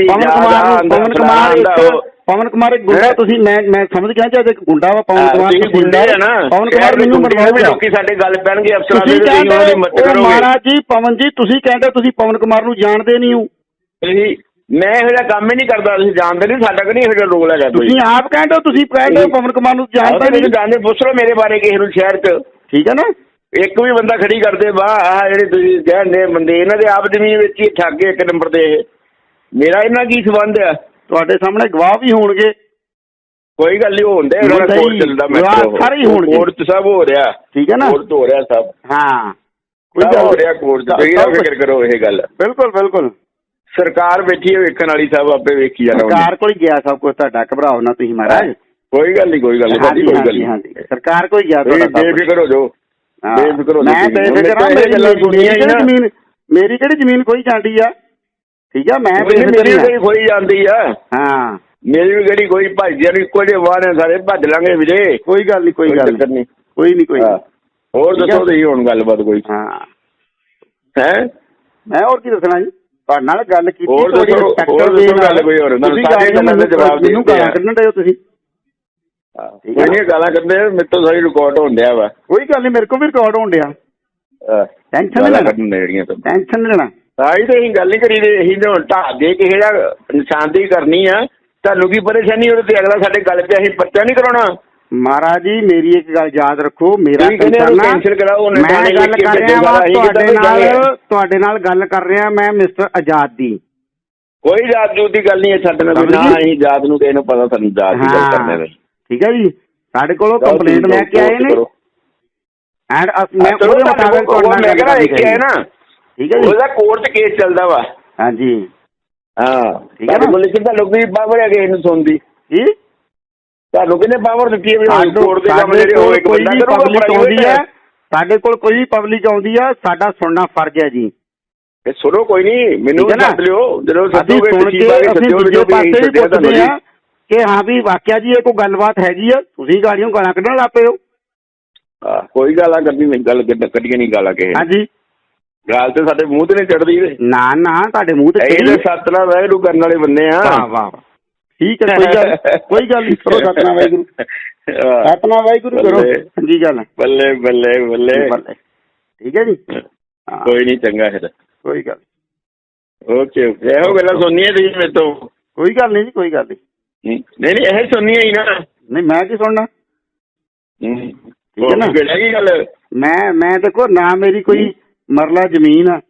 ਪਵਨ ਕੁਮਾਰ ਪਵਨ ਕੁਮਾਰ ਇੱਕ ਪਵਨ ਕੁਮਾਰ ਇੱਕ ਗੁੰਡਾ? ਤੁਸੀਂ ਮੈਂ ਮੈਂ ਸਮਝ ਗਿਆ ਚਾਹੇ ਇੱਕ ਗੁੰਡਾ ਵਾ ਪਵਨ ਕੁਮਾਰ ਤੁਸੀਂ ਗੁੰਡੇ ਆ ਨਾ। ਪਵਨ ਕੁਮਾਰ ਮੈਨੂੰ ਗੁੰਡੇ ਵੀ ਮਰਵਾਊਗਾ ਲੋਕੀ ਸਾਡੇ ਗੱਲ ਪੈਣਗੇ ਅਫਸਰਾਂ ਤੁਸੀਂ ਦੇ ਤੁਸੀਂ ਉਹਨਾਂ ਦੀ ਮਦਦ ਕਹਿੰਦੇ ਉਹ ਕਰੋਗੇ। ਮਹਾਰਾਜ ਜੀ ਪਵਨ ਜੀ ਤੁਸੀਂ ਕਹਿੰਦੇ ਤੁਸੀਂ ਪਵਨ ਕੁਮਾਰ ਨੂੰ ਜਾਣਦੇ ਨਹੀਂ ਹੋ। ਤੁਸੀਂ ਮੈਂ ਇਹੋ ਜਿਹਾ ਕੰਮ ਹੀ ਨਹੀਂ ਕਰਦਾ ਤੁਸੀਂ ਜਾਣਦੇ ਨਹੀਂ ਸਾਡਾ ਕਿ ਨਹੀਂ ਇਹੋ ਜਿਹਾ ਰੋਲ ਹੈਗਾ ਕੋਈ? ਤੁਸੀਂ ਆਪ ਕਹਿੰਦੇ ਹੋ ਤੁਸੀਂ ਕਹਿੰਦੇ ਹੋ ਪਵਨ ਕੁਮਾਰ ਨੂੰ ਜਾਣਦੇ ਨਹੀਂ। ਜਾਣਦੇ ਪੁੱਛ ਲਓ ਮੇਰੇ ਬਾਰੇ ਕਿਸੇ ਨੂੰ ਸ਼ਹਿਰ 'ਚ। ਠੀਕ ਹੈ ਨਾ? ਇੱਕ ਵੀ ਬੰਦਾ ਖੜੀ ਕਰਦੇ ਵਾਹ ਆਹ ਜਿਹੜੇ ਤੁਸੀਂ ਕਹਿੰਦੇ ਬੰਦੇ ਇਹਨਾਂ ਦੇ ਆਪ ਜ਼ਮੀਨ ਵਿੱਚ ਹੀ ਠੱਗ ਇੱਕ ਨੰਬਰ ਤੇ ਇਹ। ਮੇਰਾ ਇਹਨਾਂ ਕੀ ਸੰਬੰਧ ਆ? ਤੁਹਾਡੇ ਸਾਹਮਣੇ ਗਵਾਹ ਵੀ ਹੋਣਗੇ। ਕੋਈ ਗੱਲ ਨਹੀਂ ਹੋਣਦੇ ਉਹਨਾਂ ਦਾ ਕੋਰਟ ਚੱਲਦਾ ਮੈਟਰੋ ਸਾਰੇ ਹੀ ਹੋਣਗੇ। ਕੋਰਟ ਸਭ ਹੋ ਰਿਹਾ। ਠੀਕ ਹੈ ਨਾ? ਕੋਰਟ ਹੋ ਰਿਹਾ ਸਭ। ਹਾਂ। ਕੋਈ ਗੱਲ ਹੋ ਰਿਹਾ ਕੋਰਟ ਸਭ- ਫਿਕਰ ਕਰੋ ਇਹ ਗੱਲ। ਬਿਲਕੁਲ ਬਿਲਕੁਲ। ਸਰਕਾਰ ਬੈਠੀ ਹੈ ਵੇਖਣ ਵਾਲੀ ਸਭ ਆਪੇ ਵੇਖੀ ਜਾਣਾ ਉਹਨੇ। ਸਰਕਾਰ ਕੋਲ ਹੀ ਗਿਆ ਸਭ ਕੁਝ ਤੁਹਾਡਾ ਘਬਰਾਓ ਨਾ ਤੁਸੀਂ ਮਹਾਰਾਜ ਕੋਈ ਗੱਲ ਨਹੀਂ ਕੋਈ ਗੱਲ ਨਹੀਂ ਹਾਂਜੀ ਕੋਈ ਗੱਲ ਹਾਂਜੀ ਨਹੀਂ ਹਾਂਜੀ ਸਰਕਾਰ ਕੋਲ ਹੀ ਗਿਆ ਤੁਸੀਂ ਤੁਹਾਡਾ ਸਭ ਕੁਛ। ਬੇਫਿਕਰ ਹੋ ਜਾਓ ਹਾਂ। ਬੇਫਿਕਰ ਹੋ ਜਾਓ ਮੈਂ ਤੁਸੀਂ। ਬੇਫਿਕਰ ਹਾਂ ਉਹਨੇ ਮੇਰੀ ਗੱਲਾਂ ਮੇਰੀ ਸੁਣੀਆਂ ਹੀ ਕਿਹੜੀ ਨਾ। ਜ਼ਮੀਨ ਮੇਰੀ ਕਿਹੜੀ ਜ਼ਮੀਨ ਕੋਈ ਜਾਂਦੀ ਆ ਠੀਕ ਆ ਮੈਂ ਮੇਰੀ ਬੇਫਿਕਰ ਵੀ ਹਾਂ ਕਿਹੜੀ ਖੋਈ ਜਾਂਦੀ ਆ ਹਾਂ ਮੇਰੀ ਵੀ ਕਿਹੜੀ ਕੋਈ ਭੱਜਿਆ ਨਹੀਂ ਕੋਈ ਵਾਰ ਨੇ ਸਾਰੇ ਭੱਜ ਲਾਂਗੇ ਵੀਰੇ ਕੋਈ ਗੱਲ ਨਹੀਂ ਕੋਈ ਗੱਲ ਚੱਕਰ ਨਹੀਂ ਨਹੀਂ ਕੋਈ ਨਹੀਂ ਕੋਈ ਹਾਂ। ਨਹੀਂ। ਹੋਰ ਠੀਕ ਦੱਸੋ ਆ। ਤੁਸੀਂ ਹੁਣ ਗੱਲਬਾਤ ਕੋਈ ਹਾਂ ਹੈ ਮੈਂ ਹੋਰ ਕੀ ਦੱਸਣਾ ਜੀ ਨਾਲ ਗੱਲ ਕੀਤੀ ਹੋਰ ਦੱਸੋ, ਹੋਰ ਦੇ। ਗੱਲ ਕੋਈ ਹੋਰ, ਸਾਰੀਆਂ ਗਾਲੀਆਂ ਗੱਲਾਂ ਦੇ ਜਵਾਬ ਦੇ ਮੈਨੂੰ ਗਾਲਾਂ। ਕੱਢਣ ਹੋ ਤੁਸੀਂ ਠੀਕ ਆ। ਨਹੀਂ ਗਾਲਾਂ ਕੱਢਦੇ ਮੇਰੇ ਤੋਂ ਸਾਰੀ ਰਿਕਾਰਡ ਹੋਣ ਡਿਆ ਵਾ ਕੋਈ ਗੱਲ ਨਹੀਂ ਮੇਰੇ ਕੋਲ ਵੀ ਰਿਕਾਰਡ ਹੋਣ ਡਿਆ Tension ਨਹੀਂ ਗਾਲਾਂ ਲੈਣਾ। ਕੱਢਣ ਜਿਹੜੀਆਂ ਤਾਂ ਟੈਨਸ਼ਨ ਨਹੀਂ ਲੈਣਾ ਆਈ ਤਾਂ ਅਸੀਂ ਗੱਲ ਨਹੀਂ ਕਰੀ ਦੇ ਅਸੀਂ ਤਾਂ ਹੁਣ ਢਾਹ ਦੇ ਕਿਸੇ ਦਾ ਨਿਸ਼ਾਨਦੇਹੀ ਕਰਨੀ ਆ ਤੁਹਾਨੂੰ ਕੀ ਪਰੇਸ਼ਾਨੀ ਉਹਦੇ ਤੇ ਅਗਲਾ ਸਾਡੇ ਗੱਲ ਤੇ ਅਸੀਂ ਪਰਚਾ ਨਹੀਂ ਕਰਾਉਣਾ ਮਹਾਰਾਜ ਜੀ ਮੇਰੀ ਇੱਕ ਗੱਲ ਯਾਦ ਰੱਖੋ ਮੇਰਾ ਤੁਸੀਂ ਕਹਿੰਦੇ concern ਉਹਨੂੰ ਆ, cancel ਕਰਾਓ, ਉਹਨੇ ਮੈਂ ਗੱਲ ਲਿਖ ਕੇ ਕਰ ਰਿਹਾ ਵਾਂ ਤੁਹਾਡੇ ਨਾਲ? ਤੁਹਾਡੇ ਨਾਲ ਗੱਲ ਕਰ ਰਿਹਾ ਮੈਂ ਮਿਸਟਰ ਆਜ਼ਾਦ ਦੀ। ਕੋਈ ਜਾਤ ਜੂਤ ਦੀ ਗੱਲ ਨਹੀਂ ਹੈ ਸਾਡੇ ਨਾਲ ਵੀ ਨਾ ਸਮਝ ਗਏ? ਅਸੀਂ ਜਾਤ ਨੂੰ ਕਿਸੇ ਨੂੰ ਪਤਾ ਸਾਨੂੰ ਜਾਤ ਦੀ ਗੱਲ ਕਰਨੇ ਦੇ ਠੀਕ ਹੈ ਜੀ। ਸਾਡੇ ਕੋਲੋਂ ਕੰਪਲੇਂਟ ਲੈ ਕੇ ਆਏ ਨੇ। ਐਂਡ ਮੈਂ ਉਹਦੇ ਮੁਤਾਬਕ ਮੈਂ ਨਾਲ ਕਹਿੰਦਾ ਇੱਕ ਹੈ ਨਾ ਠੀਕ ਹੈ ਜੀ। ਉਹਦਾ ਕੋਰਟ ਕੇਸ ਚੱਲਦਾ ਵਾ। ਹਾਂਜੀ। ਹਾਂ। ਠੀਕ ਹੈ ਸਾਡੇ ਨਾ? ਕੋਲ ਕਿੰਨਾ ਲੋਕੀ ਪਾਵਰ ਹੈਗੇ ਇਹਨੂੰ ਸੁਣਦੀ। ਜੀ ਤੁਹਾਨੂੰ ਕਿੰਨੇ ਪਾਵਰ ਦਿੱਤੀ ਹੈ ਵੀ ਕੋਰਟ ਦੇ ਕੰਮ ਜਿਹੜੇ ਹੋਏ ਇੱਕ ਕੋਈ ਬੰਦਾ ਵੀ ਕਰੂਗਾ ਪਬਲਿਕ ਆਉਂਦੀ ਹੈ ਸਾਡੇ ਕੋਲ ਕੋਈ ਪਬਲਿਕ ਆਉਂਦੀ ਆ ਸਾਡਾ ਸੁਣਨਾ ਫਰਜ਼ ਹੈ ਜੀ ਇਹ ਸੁਣੋ ਕੋਈ ਨਹੀਂ ਮੈਨੂੰ? ਸੱਦ ਲਿਓ ਜਦੋਂ ਸੱਦੋਗੇ ਸੁਣ ਪਿੱਛੇ ਕੇ ਬਾਰੇ ਅਸੀਂ ਸੱਦਿਓ ਦੂਜੇ ਜੋ ਪਾਸੇ ਵੀ ਪੁੱਛਦੇ। ਆ ਕਿ ਹਾਂ ਵੀ ਵਾਕਿਆ ਜੀ ਇਹ ਕੋਈ ਗੱਲਬਾਤ ਹੈਗੀ ਆ ਤੁਸੀਂ ਗਾੜੀਆਂ ਗਾਲਾਂ ਕੱਢਣ ਲੱਗ ਪਏ ਹੋ ਕੋਈ ਗਾਲਾਂ ਕਰਨੀ ਨਹੀਂ ਗੱਲ ਕੱਢ- ਕੱਢੀਆਂ ਨਹੀਂ ਗਾਲਾਂ ਕਿਸੇ ਨੇ। ਹਾਂਜੀ ਗਾਲ ਤੇ ਸਾਡੇ ਮੂੰਹ ਤੇ ਨਹੀਂ ਚੜਦੀ ਵੇ ਨਾ ਨਾ ਤੁਹਾਡੇ ਮੂੰਹ ਤੇ ਇਹ ਸਤਨਾਮ ਵਾਹਿਗੁਰੂ ਕਰਨ ਵਾਲੇ ਬੰਦੇ ਆ ਵਾਹ ਵਾਹ। ਠੀਕ ਹੈ ਕੋਈ ਗੱਲ ਕੋਈ ਗੱਲ ਨਹੀਂ ਕਰੋ ਸਤਨਾਮ ਵਾਹਿਗੁਰੂ। ਹਾਂ। ਸਤਨਾਮ ਵਾਹਿਗੁਰੂ ਕਰੋ। ਚੰਗੀ ਗੱਲ ਹੈ। ਬੱਲੇ ਬੱਲੇ ਬੱਲੇ। ਠੀਕ ਹੈ ਜੀ? ਹਾਂ, ਕੋਈ ਨਹੀਂ ਚੰਗਾ ਫਿਰ। ਕੋਈ ਗੱਲ ਓਕੇ ਓਕੇ। ਇਹੋ ਗੱਲਾਂ ਸੁਣਨੀਆਂ ਤੁਸੀਂ ਮੇਰੇ ਤੋਂ? ਕੋਈ ਗੱਲ ਨਹੀਂ ਜੀ ਕੋਈ ਗੱਲ ਨਹੀਂ ਹੂੰ। ਨਹੀਂ ਨਹੀਂ ਇਹ ਸੁਣਨੀਆਂ ਹੀ ਨਾ। ਨਹੀਂ ਮੈਂ ਕੀ ਸੁਣਨਾ? ਹੂੰ। ਠੀਕ ਹੈ ਨਾ? ਕਿਹੜਾ ਗੱਲ? ਮੈਂ ਮੈਂ ਦੇਖੋ ਨਾ ਮੇਰੀ ਕੋਈ ਮਰਲਾ ਜ਼ਮੀਨ ਆ।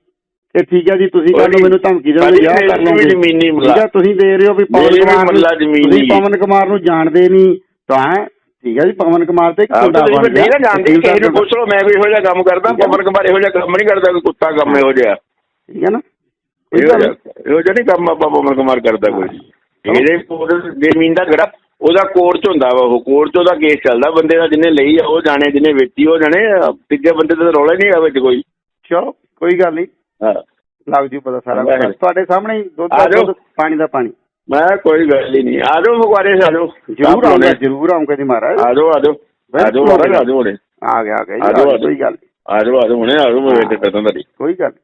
ਤੇ ਠੀਕ ਹੈ ਜੀ ਤੁਸੀਂ ਕੱਲ ਉਹਦੀ- ਮੈਨੂੰ ਧਮਕੀ ਦਿਓਗੇ ਭਾਜੀ, ਯਾਰ ਕਰ ਲਓਗੇ ਜ਼ਮੀਨ ਤੁਸੀਂ ਦੇ ਰਹੇ ਹੋ ਵੀ ਪਵਨ ਕੁਮਾਰ ਨੂੰ- ਤੁਸੀਂ। ਪਵਨ ਕੁਮਾਰ ਨੂੰ ਜਾਣਦੇ ਨਹੀਂ ਤਾਂ ਠੀਕ ਹੈ ਜੀ ਪਵਨ ਕੁਮਾਰ ਤੇ ਬਣ ਨਹੀਂ। ਜਾਣਦੇ ਕਿਸੇ ਨੂੰ ਪੁੱਛ ਲਓ ਮੈਂ ਵੀ ਇਹੋ ਜਿਹਾ ਕੰਮ ਕਰਦਾ? ਪਵਨ ਕੁਮਾਰ ਇਹੋ ਜਿਹਾ ਕੰਮ ਨਹੀਂ ਕਰਦਾ ਕੋਈ ਕੁੱਤਾ ਕੰਮ ਇਹੋ ਜਿਹਾ। ਠੀਕ ਹੈ ਨਾ। ਇਹੋ ਜਿਹਾ ਇਹੋ ਨਹੀਂ ਕੰਮ ਆਪਾਂ ਪਵਨ ਕੁਮਾਰ ਕਰਦਾ ਕੋਈ। ਇਹਦੇ ਕੋਲ ਜ਼ਮੀਨ ਦਾ ਜਿਹੜਾ ਉਹਦਾ ਕੋਰਟ ਚ ਹੁੰਦਾ ਵਾ ਉਹ। ਕੋਰਟ ਚ ਉਹਦਾ ਕੇਸ ਚੱਲਦਾ ਬੰਦੇ ਦਾ ਜਿਹਨੇ ਲਈ ਆ ਉਹ ਜਾਣੇ ਜਿਹਨੇ ਵੇਚੀ ਉਹ ਜਾਣੇ ਤੀਜੇ ਬੰਦੇ ਦਾ ਰੌਲਾ ਨਹੀਂ ਹੈਗਾ ਵਿੱਚ ਕੋਈ। ਚਲੋ ਕੋਈ ਗੱਲ ਨਹੀਂ। ਲੱਗ ਜੂ ਪਤਾ ਸਾਰਾ। ਤੁਹਾਡੇ ਸਾਹਮਣੇ ਹੀ ਦੁੱਧ ਦਾ ਪਾਣੀ ਦਾ ਪਾਣੀ। ਮੈਂ ਕੋਈ ਗੱਲ ਹੀ ਨਹੀਂ। ਆ ਜਾਓ ਫਗਵਾੜੇ ਆ ਜਾਓ ਜ਼ਰੂਰ ਆਉਂਗਾ ਜ਼ਰੂਰ ਆਉਂਗਾ ਜੀ ਮਹਾਰਾਜ। ਆ ਜਾਓ ਆ ਜਾਓ ਆ ਜਾਓ ਮਹਾਰਾਜ ਆ ਜਾਓ ਹੁਣੇ। ਆ ਗਿਆ ਆ ਗਿਆ ਜੀ, ਆ ਜਾਓ, ਆ ਜਾਓ। ਕੋਈ ਗੱਲ ਨਹੀਂ। ਆ ਜਾਓ ਆ ਜਾਓ ਹੁਣੇ ਆ ਜਾਓ ਮੈਂ ਵੇਟ ਕਰਦਾ ਤੁਹਾਡੀ। ਕੋਈ ਗੱਲ ਨੀ।